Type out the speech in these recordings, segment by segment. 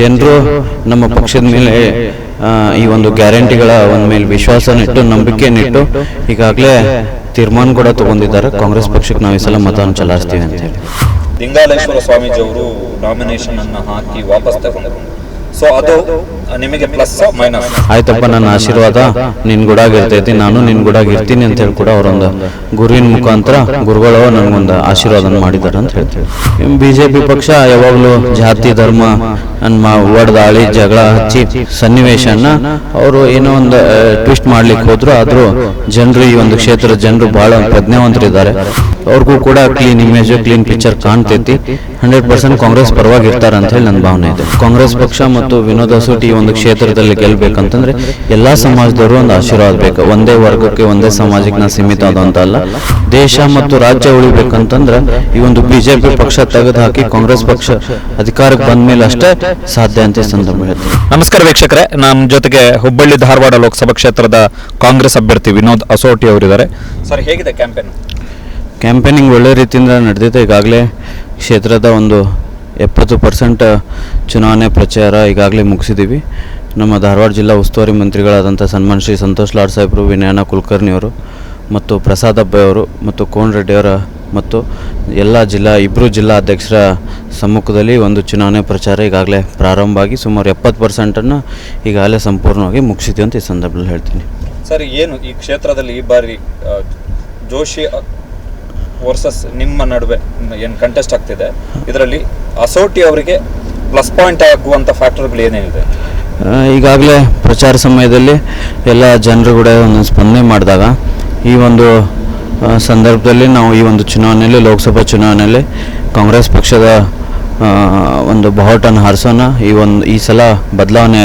ಜನರು ನಮ್ಮ ಪಕ್ಷದ ಮೇಲೆ ಈ ಒಂದು ಗ್ಯಾರಂಟಿಗಳ ಒಂದ್ ಮೇಲೆ ವಿಶ್ವಾಸನಿಟ್ಟು ನಂಬಿಕೆನಿಟ್ಟು ಈಗಾಗಲೇ ತೀರ್ಮಾನ ಕೂಡ ತಗೊಂಡಿದ್ದಾರೆ. ಕಾಂಗ್ರೆಸ್ ಪಕ್ಷಕ್ಕೆ ನಾವು ಈ ಸಲ ಮತವನ್ನು ಚಲಾಯಿಸ್ತೀವಿ ಅಂತ ಹೇಳಿ. ಲಿಂಗಾಲೇಶ್ವರ ಸ್ವಾಮೀಜಿ ಅವರು ನಾಮಿನೇಷನ್ ಅನ್ನು ಹಾಕಿ ವಾಪಸ್ ತಗೊಂಡರು. ಸೊ ಅದು ನಿಮಗೆ ಪ್ಲಸ್ ಮೈನಸ್ ಆಯ್ತಪ್ಪ, ನನ್ನ ಆಶೀರ್ವಾದ ನಿನ್ ಗುಡಾಗ ಇರ್ತೈತಿ ನಾನು ನಿನ್ ಗುಡಾಗ ಇರ್ತೀನಿ ಅಂತ ಹೇಳಿ ಕೂಡ ಅವರೊಂದು ಗುರುವಿನ ಮುಖಾಂತರ ಗುರುಗಳು ನನಗೊಂದು ಆಶೀರ್ವಾದ ಮಾಡಿದ್ದಾರೆ ಅಂತ ಹೇಳ್ತೀವಿ. ಬಿಜೆಪಿ ಪಕ್ಷ ಯಾವಾಗಲೂ ಜಾತಿ, ಧರ್ಮ ಒಡೆದಾಳಿ ಜಗಳ ಹಚ್ಚಿ ಸನ್ನಿವೇಶನ ಅವರು ಏನೋ ಒಂದು ಟ್ವಿಸ್ಟ್ ಮಾಡ್ಲಿಕ್ಕೆ ಹೋದ್ರು, ಆದ್ರೂ ಜನರು ಈ ಒಂದು ಕ್ಷೇತ್ರದ ಜನರು ಬಹಳ ಪ್ರಜ್ಞಾವಂತರಿದ್ದಾರೆ. ಅವ್ರಿಗೂ ಕೂಡ ಕ್ಲೀನ್ ಇಮೇಜ್ ಕ್ಲೀನ್ ಪಿಕ್ಚರ್ ಕಾಣ್ತೈತಿ. ಹಂಡ್ರೆಡ್ ಪರ್ಸೆಂಟ್ ಕಾಂಗ್ರೆಸ್ ಪರವಾಗಿ ಇರ್ತಾರೆ ಅಂತ ಹೇಳಿ ನನ್ನ ಭಾವನೆ ಇದೆ. ಕಾಂಗ್ರೆಸ್ ಪಕ್ಷ ಮತ್ತು ವಿನೋದ್ ಸೂಟಿ ಈ ಒಂದು ಕ್ಷೇತ್ರದಲ್ಲಿ ಗೆಲ್ಲಬೇಕಂತಂದ್ರೆ ಎಲ್ಲಾ ಸಮಾಜದವರು ಒಂದು ಆಶೀರ್ವಾದ ಬೇಕು. ಒಂದೇ ವರ್ಗಕ್ಕೆ ಒಂದೇ ಸಮಾಜಕ್ಕೆ ನಾ ಸೀಮಿತ ಆದಂತ ಅಲ್ಲ. ದೇಶ ಮತ್ತು ರಾಜ್ಯ ಉಳಿಬೇಕಂತಂದ್ರೆ ಈ ಒಂದು ಬಿಜೆಪಿ ಪಕ್ಷ ತೆಗೆದು ಹಾಕಿ ಕಾಂಗ್ರೆಸ್ ಪಕ್ಷ ಅಧಿಕಾರಕ್ಕೆ ಬಂದ ಮೇಲೆ ಅಷ್ಟೇ ಸಾಧ್ಯ ಅಂತ ಸಂದರ್ಭ ನಮಸ್ಕಾರ ವೀಕ್ಷಕರೇ. ನಮ್ಮ ಜೊತೆಗೆ ಹುಬ್ಬಳ್ಳಿ ಧಾರವಾಡ ಲೋಕಸಭಾ ಕ್ಷೇತ್ರದ ಕಾಂಗ್ರೆಸ್ ಅಭ್ಯರ್ಥಿ ವಿನೋದ್ ಅಸೋಟಿ ಅವರಿದ್ದಾರೆ. ಸರ್ ಹೇಗಿದೆ ಕ್ಯಾಂಪೇನ್? ಕ್ಯಾಂಪೇನಿಂಗ್ ಒಳ್ಳೆ ರೀತಿಯಿಂದ ನಡೆದಿದೆ. ಈಗಾಗಲೇ ಕ್ಷೇತ್ರದ ಒಂದು ಎಪ್ಪತ್ತು ಪರ್ಸೆಂಟ್ ಚುನಾವಣೆ ಪ್ರಚಾರ ಈಗಾಗಲೇ ಮುಗಿಸಿದ್ದೀವಿ. ನಮ್ಮ ಧಾರವಾಡ ಜಿಲ್ಲಾ ಉಸ್ತುವಾರಿ ಮಂತ್ರಿಗಳಾದಂಥ ಸನ್ಮಾನ್ ಶ್ರೀ ಸಂತೋಷ್ ಲಾಡ್ ಸಾಹೇಬರು, ವಿನಯನ ಕುಲಕರ್ಣಿ ಅವರು ಮತ್ತು ಪ್ರಸಾದ್ ಅಬ್ಬಯವರು ಮತ್ತು ಕೋನ್ ರೆಡ್ಡಿಯವರ ಮತ್ತು ಎಲ್ಲ ಜಿಲ್ಲಾ ಇಬ್ಬರು ಜಿಲ್ಲಾ ಅಧ್ಯಕ್ಷರ ಸಮ್ಮುಖದಲ್ಲಿ ಒಂದು ಚುನಾವಣೆ ಪ್ರಚಾರ ಈಗಾಗಲೇ ಪ್ರಾರಂಭ ಆಗಿ ಸುಮಾರು ಎಪ್ಪತ್ತು ಪರ್ಸೆಂಟನ್ನು ಈಗಾಗಲೇ ಸಂಪೂರ್ಣವಾಗಿ ಮುಗಿಸಿದ್ದೀವಿ ಅಂತ ಈ ಸಂದರ್ಭದಲ್ಲಿ ಹೇಳ್ತೀನಿ. ಸರ್, ಏನು ಈ ಕ್ಷೇತ್ರದಲ್ಲಿ ಈ ಬಾರಿ ಜೋಶಿ ವರ್ಸಸ್ ನಿಮ್ಮ ನಡುವೆ ಏನು ಕಂಟೆಸ್ಟ್ ಆಗ್ತಿದೆ? ಇದರಲ್ಲಿ ಅಸೋಟಿ ಅವರಿಗೆ ಪ್ಲಸ್ ಪಾಯಿಂಟ್ ಆಗುವಂತ ಫ್ಯಾಕ್ಟರ್ಗಳು ಏನೇನಿದೆ ಈಗಾಗಲೇ ಪ್ರಚಾರ ಸಮಯದಲ್ಲಿ ಎಲ್ಲ ಜನರು ಕೂಡ ಒಂದು ಸ್ಪಂದನೆ ಮಾಡಿದಾಗ ಈ ಒಂದು ಸಂದರ್ಭದಲ್ಲಿ ನಾವು ಈ ಒಂದು ಚುನಾವಣೆಯಲ್ಲಿ, ಲೋಕಸಭಾ ಚುನಾವಣೆಯಲ್ಲಿ ಕಾಂಗ್ರೆಸ್ ಪಕ್ಷದ ಒಂದು ಬಾವುಟನ್ನು ಹಾರಿಸೋಣ. ಈ ಒಂದು, ಈ ಸಲ ಬದಲಾವಣೆ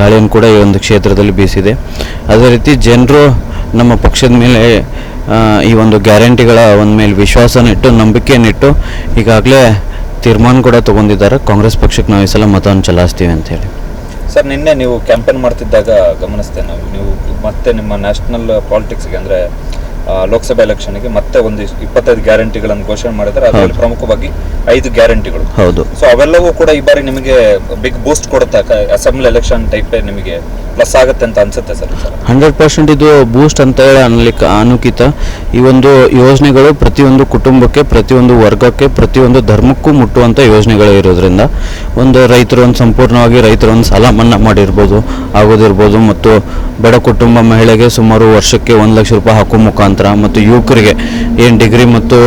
ಗಾಳಿಯನ್ನು ಕೂಡ ಈ ಒಂದು ಕ್ಷೇತ್ರದಲ್ಲಿ ಬೀಸಿದೆ. ಅದೇ ರೀತಿ ಜನರು ನಮ್ಮ ಪಕ್ಷದ ಮೇಲೆ ಈ ಒಂದು ಗ್ಯಾರಂಟಿಗಳ ಒಂದು ಮೇಲೆ ವಿಶ್ವಾಸನಿಟ್ಟು ನಂಬಿಕೆಯನ್ನಿಟ್ಟು ಈಗಾಗಲೇ ತೀರ್ಮಾನ ಕೂಡ ತಗೊಂಡಿದ್ದಾರೆ. ಕಾಂಗ್ರೆಸ್ ಪಕ್ಷಕ್ಕೆ ನಾವು ಈ ಸಲ ಮತವನ್ನು ಚಲಾಯಿಸ್ತೀವಿ ಅಂತ ಹೇಳಿ. ಸರ್, ನಿನ್ನೆ ನೀವು ಕ್ಯಾಂಪೇನ್ ಮಾಡ್ತಿದ್ದಾಗ ಗಮನಿಸ್ತೇನೆ ನಾವು. ನೀವು ಮತ್ತೆ ನಿಮ್ಮ ನ್ಯಾಷನಲ್ ಪಾಲಿಟಿಕ್ಸ್ಗೆ ಅಂದರೆ ಲೋಕಸಭೆ ಎಲೆಕ್ಷನ್ಗೆ ಮತ್ತೆ ಒಂದು ಇಪ್ಪತ್ತೈದು ಗ್ಯಾರಂಟಿಗಳನ್ನು ಘೋಷಣೆ ಮಾಡಿದ್ರೆ ಅದರಲ್ಲಿ ಪ್ರಮುಖವಾಗಿ ಐದು ಗ್ಯಾರಂಟಿಗಳು. ಹೌದು. ಸೊ ಅವೆಲ್ಲವೂ ಕೂಡ ಈ ಬಾರಿ ನಿಮಗೆ ಬಿಗ್ ಬೂಸ್ಟ್ ಕೊಡುತ್ತೆ? ಅಸೆಂಬ್ಲಿ ಎಲೆಕ್ಷನ್ ಟೈಪ್ ನಿಮಗೆ ಪ್ಲಸ್ ಆಗುತ್ತೆ ಅಂತ ಅನ್ಸುತ್ತೆ ಸರ್ ಹಂಡ್ರೆಡ್ ಪರ್ಸೆಂಟ್ ಇದು ಬೂಸ್ಟ್ ಅಂತ ಹೇಳಿ ಅನ್ಲಿಕ್ಕೆ ಅನುಕಿತ. ಈ ಒಂದು ಯೋಜನೆಗಳು ಪ್ರತಿಯೊಂದು ಕುಟುಂಬಕ್ಕೆ ಪ್ರತಿಯೊಂದು ವರ್ಗಕ್ಕೆ ಪ್ರತಿಯೊಂದು ಧರ್ಮಕ್ಕೂ ಮುಟ್ಟುವಂಥ ಯೋಜನೆಗಳು ಇರೋದ್ರಿಂದ ಒಂದು ರೈತರು ಒಂದು ಸಂಪೂರ್ಣವಾಗಿ ರೈತರು ಒಂದು ಸಾಲ ಮನ್ನಾ ಮಾಡಿರ್ಬೋದು ಆಗೋದಿರ್ಬೋದು ಮತ್ತು ಬಡ ಕುಟುಂಬ ಮಹಿಳೆಗೆ ಸುಮಾರು ವರ್ಷಕ್ಕೆ ಒಂದು ಲಕ್ಷ ರೂಪಾಯಿ ಹಾಕೋ ಮುಖಾಂತರ ಮತ್ತು ಯುವಕರಿಗೆ ಏನು ಡಿಗ್ರಿ ಮತ್ತು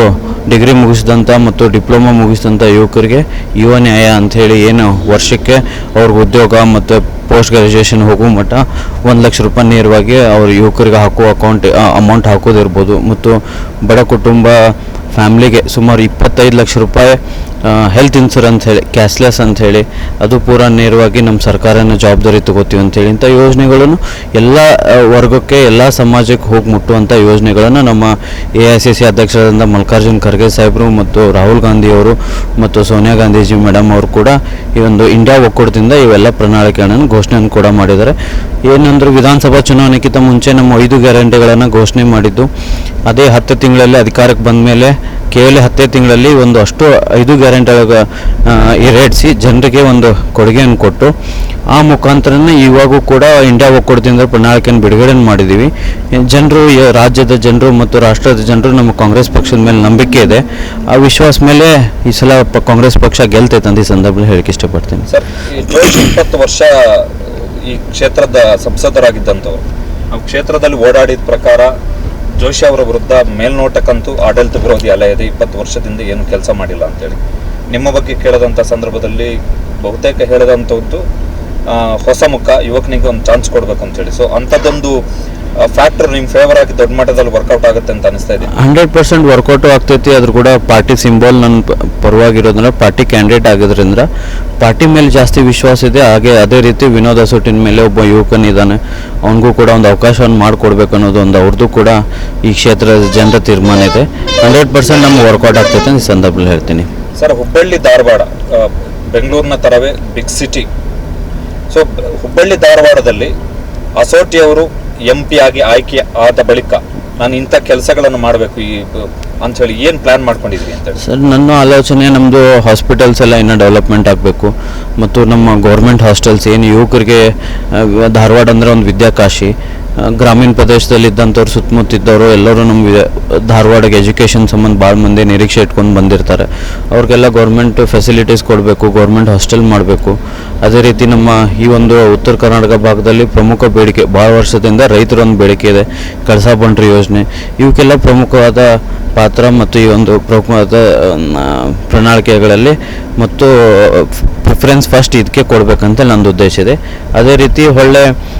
ಡಿಗ್ರಿ ಮುಗಿಸಿದಂಥ ಮತ್ತು ಡಿಪ್ಲೊಮಾ ಮುಗಿಸಿದಂಥ ಯುವಕರಿಗೆ ಯುವ ನ್ಯಾಯ ಅಂಥೇಳಿ ಏನು ವರ್ಷಕ್ಕೆ ಅವ್ರಿಗೆ ಉದ್ಯೋಗ ಮತ್ತು ಪೋಸ್ಟ್ ಗ್ರ್ಯಾಜುಯೇಷನ್ ಹೋಗೋ ಮಟ್ಟ ಒಂದು ಲಕ್ಷ ರೂಪಾಯಿ ನೇರವಾಗಿ ಅವ್ರ ಯುವಕರಿಗೆ ಹಾಕುವ ಅಕೌಂಟ್ ಅಮೌಂಟ್ ಹಾಕೋದಿರ್ಬೋದು. ಮತ್ತು ಬಡ ಕುಟುಂಬ ಫ್ಯಾಮ್ಲಿಗೆ ಸುಮಾರು ಇಪ್ಪತ್ತೈದು ಲಕ್ಷ ರೂಪಾಯಿ ಹೆಲ್ತ್ ಇನ್ಶೂರೆನ್ಸ್ ಹೇಳಿ ಕ್ಯಾಶ್ಲೆಸ್ ಅಂತ ಹೇಳಿ, ಅದು ಪೂರ ನೇರವಾಗಿ ನಮ್ಮ ಸರ್ಕಾರನ ಜವಾಬ್ದಾರಿ ತಗೋತೀವಿ ಅಂತೇಳಿ ಇಂಥ ಯೋಜನೆಗಳನ್ನು ಎಲ್ಲ ವರ್ಗಕ್ಕೆ, ಎಲ್ಲ ಸಮಾಜಕ್ಕೆ ಹೋಗಿ ಮುಟ್ಟುವಂಥ ಯೋಜನೆಗಳನ್ನು ನಮ್ಮ ಎ ಐ ಸಿ ಸಿ ಅಧ್ಯಕ್ಷರಾದಂಥ ಮಲ್ಲಿಕಾರ್ಜುನ್ ಖರ್ಗೆ ಸಾಹೇಬರು ಮತ್ತು ರಾಹುಲ್ ಗಾಂಧಿಯವರು ಮತ್ತು ಸೋನಿಯಾ ಗಾಂಧೀಜಿ ಮೇಡಮ್ ಅವರು ಕೂಡ ಈ ಒಂದು ಇಂಡಿಯಾ ಒಕ್ಕೂಟದಿಂದ ಇವೆಲ್ಲ ಪ್ರಣಾಳಿಕೆಗಳನ್ನು, ಘೋಷಣೆಯನ್ನು ಕೂಡ ಮಾಡಿದ್ದಾರೆ. ಏನಂದ್ರೆ ವಿಧಾನಸಭಾ ಚುನಾವಣೆಗಿಂತ ಮುಂಚೆ ನಮ್ಮ ಐದು ಗ್ಯಾರಂಟಿಗಳನ್ನು ಘೋಷಣೆ ಮಾಡಿದ್ದು, ಅದೇ ಹತ್ತು ತಿಂಗಳಲ್ಲಿ ಅಧಿಕಾರಕ್ಕೆ ಬಂದ ಮೇಲೆ ಕೇವಲ ಹತ್ತೇ ತಿಂಗಳಲ್ಲಿ ಒಂದು ಅಷ್ಟು ಐದು ಗ್ಯಾರಂಟಿಗಳ ಈಡೇರಿಸಿ ಜನರಿಗೆ ಒಂದು ಕೊಡುಗೆಯನ್ನು ಕೊಟ್ಟು, ಆ ಮುಖಾಂತರನೇ ಇವಾಗೂ ಕೂಡ ಇಂಡಿಯಾ ಒಕ್ಕೂಟದಿಂದ ಪ್ರಣಾಳಿಕೆಯನ್ನು ಬಿಡುಗಡೆ ಮಾಡಿದ್ದೀವಿ. ಜನರು ರಾಜ್ಯದ ಜನರು ಮತ್ತು ರಾಷ್ಟ್ರದ ಜನರು ನಮ್ಮ ಕಾಂಗ್ರೆಸ್ ಪಕ್ಷದ ಮೇಲೆ ನಂಬಿಕೆ ಇದೆ. ಆ ವಿಶ್ವಾಸ ಮೇಲೆ ಈ ಸಲ ಕಾಂಗ್ರೆಸ್ ಪಕ್ಷ ಗೆಲ್ತೈತೆ ಅಂತ ಈ ಸಂದರ್ಭದಲ್ಲಿ ಹೇಳಕ್ಕೆ ಇಷ್ಟಪಡ್ತೀನಿ. ಇಪ್ಪತ್ತು ವರ್ಷ, ಈ ಕ್ಷೇತ್ರದ ಸಂಸದರಾಗಿದ್ದಂಥವ್ರು. ನಮ್ಮ ಕ್ಷೇತ್ರದಲ್ಲಿ ಓಡಾಡಿದ ಪ್ರಕಾರ ಜೋಶಿ ಅವರ ವಿರುದ್ಧ ಮೇಲ್ನೋಟಕ್ಕಂತೂ ಆಡಳಿತ ವಿರೋಧಿ ಅಲೆ ಇದೆ ಇಪ್ಪತ್ತು ವರ್ಷದಿಂದ ಏನು ಕೆಲಸ ಮಾಡಿಲ್ಲ ಅಂತೇಳಿ. ನಿಮ್ಮ ಬಗ್ಗೆ ಕೇಳದಂಥ ಸಂದರ್ಭದಲ್ಲಿ ಬಹುತೇಕ ಹೇಳದಂಥದ್ದು ಹೊಸ ಮುಖ ಯುವಕನಿಗೆ ಒಂದು ಚಾನ್ಸ್ ಕೊಡ್ಬೇಕು ಅಂತೇಳಿ ಸೊ ಅಂಥದ್ದೊಂದು ಫ್ಯಾಕ್ಟರ್ ನಿಮ್ಮ ಫೇವರ್ ಆಗಿ ದೊಡ್ಡ ಮಟ್ಟದಲ್ಲಿ ವರ್ಕೌಟ್ ಆಗುತ್ತೆ ಅಂತ ಅನಿಸ್ತಾ ಇದೆ. ಹಂಡ್ರೆಡ್ ಪರ್ಸೆಂಟ್ ವರ್ಕೌಟು ಆಗ್ತೈತಿ. ಅದ್ರ ಕೂಡ ಪಾರ್ಟಿ ಸಿಂಬಲ್ ನನ್ನ ಪರವಾಗಿರೋದ್ರ ಪಾರ್ಟಿ ಕ್ಯಾಂಡಿಡೇಟ್ ಆಗಿದ್ರಿಂದ ಪಾರ್ಟಿ ಮೇಲೆ ಜಾಸ್ತಿ ವಿಶ್ವಾಸ ಇದೆ. ಹಾಗೆ ಅದೇ ರೀತಿ ವಿನೋದ ಅಸೋಟಿನ ಮೇಲೆ ಒಬ್ಬ ಯುವಕನಿದ್ದಾನೆ ಅವನಿಗೂ ಕೂಡ ಒಂದು ಅವಕಾಶವನ್ನು ಮಾಡಿಕೊಡ್ಬೇಕು ಅನ್ನೋದು ಒಂದು ಅವ್ರದ್ದು ಕೂಡ ಈ ಕ್ಷೇತ್ರದ ಜನರ ತೀರ್ಮಾನ ಇದೆ. ಹಂಡ್ರೆಡ್ ಪರ್ಸೆಂಟ್ ನಮ್ಗೆ ವರ್ಕೌಟ್ ಆಗ್ತೈತೆ ಅಂತ ಈ ಸಂದರ್ಭದಲ್ಲಿ ಹೇಳ್ತೀನಿ. ಸರ್, ಹುಬ್ಬಳ್ಳಿ, ಧಾರವಾಡ ಬೆಂಗಳೂರಿನ ತರವೇ ಬಿಗ್ ಸಿಟಿ ಸೊ ಹುಬ್ಬಳ್ಳಿ, ಧಾರವಾಡದಲ್ಲಿ ಅಸೋಟಿ ಅವರು ಎಂ ಪಿ ಆಗಿ ಆಯ್ಕೆ ಆದ ಬಳಿಕ ನಾನು ಇಂಥ ಕೆಲಸಗಳನ್ನು ಮಾಡಬೇಕು ಈ ಅಂಥೇಳಿ ಏನು ಪ್ಲಾನ್ ಮಾಡ್ಕೊಂಡಿದ್ರಿ ಅಂತ ಸರ್, ನನ್ನ ಆಲೋಚನೆ ನಮ್ಮದು ಹಾಸ್ಪಿಟಲ್ಸ್ ಎಲ್ಲ ಇನ್ನೂ ಡೆವಲಪ್ಮೆಂಟ್ ಆಗಬೇಕು. ಮತ್ತು ನಮ್ಮ ಗೌರ್ಮೆಂಟ್ ಹಾಸ್ಟೆಲ್ಸ್ ಏನು ಯುವಕರಿಗೆ ಧಾರವಾಡ ಅಂದರೆ ಒಂದು ವಿದ್ಯಾಕಾಶಿ. ಗ್ರಾಮೀಣ ಪ್ರದೇಶದಲ್ಲಿ ಇದ್ದಂಥವ್ರು ಸುತ್ತಮುತ್ತಿದ್ದವರು, ಎಲ್ಲರೂ ನಮ್ಮ ವಿ- ಧಾರವಾಡಕ್ಕೆ ಎಜುಕೇಷನ್ ಸಂಬಂಧ ಭಾಳ ಮಂದಿ ನಿರೀಕ್ಷೆ ಇಟ್ಕೊಂಡು ಬಂದಿರ್ತಾರೆ. ಅವ್ರಿಗೆಲ್ಲ ಗೌರ್ಮೆಂಟ್ ಫೆಸಿಲಿಟೀಸ್ ಕೊಡಬೇಕು ಗೌರ್ಮೆಂಟ್ ಹಾಸ್ಟೆಲ್ ಮಾಡಬೇಕು. ಅದೇ ರೀತಿ ನಮ್ಮ ಈ ಒಂದು ಉತ್ತರ ಕರ್ನಾಟಕ ಭಾಗದಲ್ಲಿ ಪ್ರಮುಖ ಬೇಡಿಕೆ ಭಾಳ ವರ್ಷದಿಂದ ರೈತರ ಒಂದು ಬೇಡಿಕೆ ಇದೆ. ಕಳಸಾ ಬಂಡ್ರಿ ಯೋಜನೆ, ಇವಕ್ಕೆಲ್ಲ ಪ್ರಮುಖವಾದ ಪಾತ್ರ ಮತ್ತು ಈ ಒಂದು ಪ್ರಮುಖವಾದ ಪ್ರಣಾಳಿಕೆಗಳಲ್ಲಿ ಮತ್ತು ಪ್ರಿಫರೆನ್ಸ್ ಫಸ್ಟ್ ಇದಕ್ಕೆ ಕೊಡಬೇಕಂತ ನಂದು ಉದ್ದೇಶ ಇದೆ. ಅದೇ ರೀತಿ ಒಳ್ಳೆ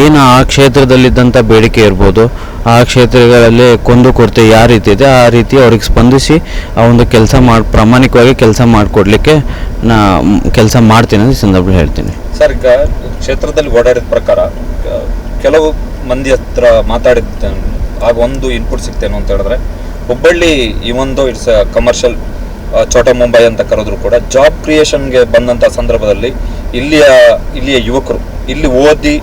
ಏನು ಆ ಕ್ಷೇತ್ರದಲ್ಲಿದ್ದಂಥ ಬೇಡಿಕೆ ಇರ್ಬೋದು, ಆ ಕ್ಷೇತ್ರಗಳಲ್ಲಿ ಕೊಂದು ಕೊರತೆ ಯಾವ ರೀತಿ ಇದೆ, ಆ ರೀತಿ ಅವ್ರಿಗೆ ಸ್ಪಂದಿಸಿ ಆ ಒಂದು ಕೆಲಸ ಮಾಡಿ, ಪ್ರಾಮಾಣಿಕವಾಗಿ ಕೆಲಸ ಮಾಡಿಕೊಡ್ಲಿಕ್ಕೆ ನಾ ಕೆಲಸ ಮಾಡ್ತೀನಿ ಅಂತ ಸಂದರ್ಭದಲ್ಲಿ ಹೇಳ್ತೀನಿ. ಸರ್, ಈಗ ಕ್ಷೇತ್ರದಲ್ಲಿ ಓಡಾಡಿದ ಪ್ರಕಾರ ಕೆಲವು ಮಂದಿ ಹತ್ರ ಮಾತಾಡಿದ ಆಗ ಒಂದು ಇನ್ಪುಟ್ ಸಿಗ್ತೇನು ಅಂತ ಹೇಳಿದ್ರೆ, ಹುಬ್ಬಳ್ಳಿ ಈ ಒಂದು ಇಟ್ಸ್ ಕಮರ್ಷಿಯಲ್ ಚೋಟ ಮುಂಬೈ ಅಂತ ಕರೆದ್ರು ಕೂಡ ಜಾಬ್ ಕ್ರಿಯೇಷನ್ಗೆ ಬಂದಂಥ ಸಂದರ್ಭದಲ್ಲಿ ಇಲ್ಲಿಯ ಇಲ್ಲಿಯ ಯುವಕರು, ಇಲ್ಲಿ ಓದಿ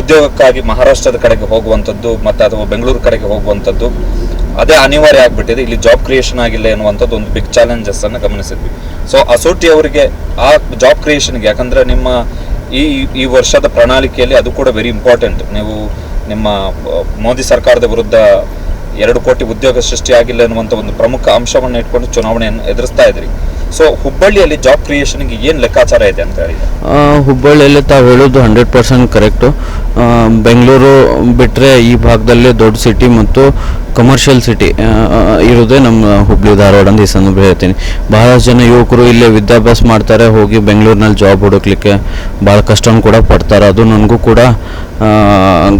ಉದ್ಯೋಗಕ್ಕಾಗಿ ಮಹಾರಾಷ್ಟ್ರದ ಕಡೆಗೆ ಹೋಗುವಂಥದ್ದು ಮತ್ತು ಅಥವಾ ಬೆಂಗಳೂರು ಕಡೆಗೆ ಹೋಗುವಂಥದ್ದು ಅದೇ ಅನಿವಾರ್ಯ ಆಗಿಬಿಟ್ಟಿದೆ. ಇಲ್ಲಿ ಜಾಬ್ ಕ್ರಿಯೇಷನ್ ಆಗಿಲ್ಲ ಎನ್ನುವಂಥದ್ದು ಒಂದು ಬಿಗ್ ಚಾಲೆಂಜಸ್ ಅನ್ನು ಗಮನಿಸಿದ್ವಿ. ಸೊ ಅಸೋಟಿ ಅವರಿಗೆ ಆ ಜಾಬ್ ಕ್ರಿಯೇಷನ್ಗೆ ಯಾಕಂದರೆ ನಿಮ್ಮ ಈ ಈ ವರ್ಷದ ಪ್ರಣಾಳಿಕೆಯಲ್ಲಿ ಅದು ಕೂಡ ವೆರಿ ಇಂಪಾರ್ಟೆಂಟ್ ನೀವು ನಿಮ್ಮ ಮೋದಿ ಸರ್ಕಾರದ ವಿರುದ್ಧ ಎರಡು ಕೋಟಿ ಉದ್ಯೋಗ ಸೃಷ್ಟಿಯಾಗಿಲ್ಲ ಎನ್ನುವಂಥ ಒಂದು ಪ್ರಮುಖ ಅಂಶವನ್ನು ಇಟ್ಕೊಂಡು ಚುನಾವಣೆಯನ್ನು ಎದುರಿಸ್ತಾ ಇದ್ರಿ. ಸೊ ಹುಬ್ಬಳ್ಳಿಯಲ್ಲಿ ಜಾಬ್ ಕ್ರಿಯೇಷನ್ಗೆ ಏನು ಲೆಕ್ಕಾಚಾರ ಇದೆ ಅಂತ ಹೇಳಿ. ಆ, ಹುಬ್ಬಳ್ಳಿಯಲ್ಲಿ ತಾವು ಹೇಳೋದು ಹಂಡ್ರೆಡ್ ಪರ್ಸೆಂಟ್ ಕರೆಕ್ಟು ಬೆಂಗಳೂರು ಬಿಟ್ಟರೆ ಈ ಭಾಗದಲ್ಲಿ ದೊಡ್ಡ ಸಿಟಿ ಮತ್ತು ಕಮರ್ಷಿಯಲ್ ಸಿಟಿ ಇರೋದೇ ನಮ್ಮ ಹುಬ್ಳಿ, ಧಾರವಾಡ ಅಂತ ಈ ಸಂದರ್ಭ ಹೇಳ್ತೀನಿ. ಬಹಳಷ್ಟು ಜನ ಯುವಕರು ಇಲ್ಲೇ ವಿದ್ಯಾಭ್ಯಾಸ ಮಾಡ್ತಾರೆ, ಹೋಗಿ ಬೆಂಗಳೂರಿನಲ್ಲಿ ಜಾಬ್ ಹುಡುಕ್ಲಿಕ್ಕೆ ಭಾಳ ಕಷ್ಟ ಕೂಡ ಪಡ್ತಾರೆ. ಅದು ನನಗೂ ಕೂಡ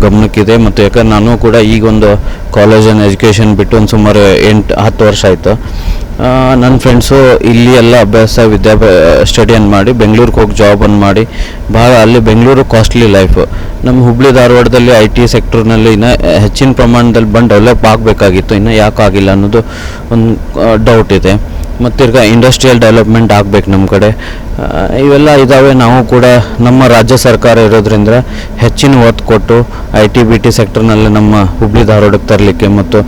ಗಮನಕ್ಕಿದೆ. ಮತ್ತು ಯಾಕಂದ್ರೆ ನಾನು ಕೂಡ ಈಗ ಒಂದು ಕಾಲೇಜ್ ಆ್ಯಂಡ್ ಎಜುಕೇಷನ್ ಬಿಟ್ಟು ಒಂದು ಸುಮಾರು ಎಂಟು, ಹತ್ತು ವರ್ಷ ಆಯಿತು. ನನ್ನ ಫ್ರೆಂಡ್ಸು ಇಲ್ಲಿ ಎಲ್ಲ ಅಭ್ಯಾಸ ವಿದ್ಯಾಭ್ಯಾಸ ಸ್ಟಡಿಯನ್ನು ಮಾಡಿ, ಬೆಂಗಳೂರಿಗೆ ಹೋಗಿ ಜಾಬನ್ನು ಮಾಡಿ ಭಾಳ ಅಲ್ಲಿ ಬೆಂಗಳೂರು ಕಾಸ್ಟ್ಲಿ ಲೈಫು ನಮ್ಮ ಹುಬ್ಳಿ ಧಾರವಾಡದಲ್ಲಿ ಐ ಟಿ ಸೆಕ್ಟರ್ನಲ್ಲಿ ಇನ್ನು ಹೆಚ್ಚಿನ ಪ್ರಮಾಣದಲ್ಲಿ ಬಂದು ಡೆವಲಪ್ ಆಗಬೇಕಾಗಿತ್ತು. ಇನ್ನು ಯಾಕೆ ಆಗಿಲ್ಲ ಅನ್ನೋದು ಒಂದು ಡೌಟ್ ಇದೆ. ಮತ್ತು ತಿರ್ಗಾ ಇಂಡಸ್ಟ್ರಿಯಲ್ ಡೆವಲಪ್ಮೆಂಟ್ ಆಗಬೇಕು ನಮ್ಮ ಕಡೆ. ಇವೆಲ್ಲ ಇದ್ದಾವೆ ನಾವು ಕೂಡ ನಮ್ಮ ರಾಜ್ಯ ಸರ್ಕಾರ ಇರೋದ್ರಿಂದ ಹೆಚ್ಚಿನ ಒತ್ತು ಕೊಟ್ಟು ಐ ಟಿ ಬಿ ಟಿ ಸೆಕ್ಟರ್ನಲ್ಲಿ ನಮ್ಮ ಹುಬ್ಳಿ ಧಾರವಾಡಕ್ಕೆ ತರಲಿಕ್ಕೆ ಮತ್ತು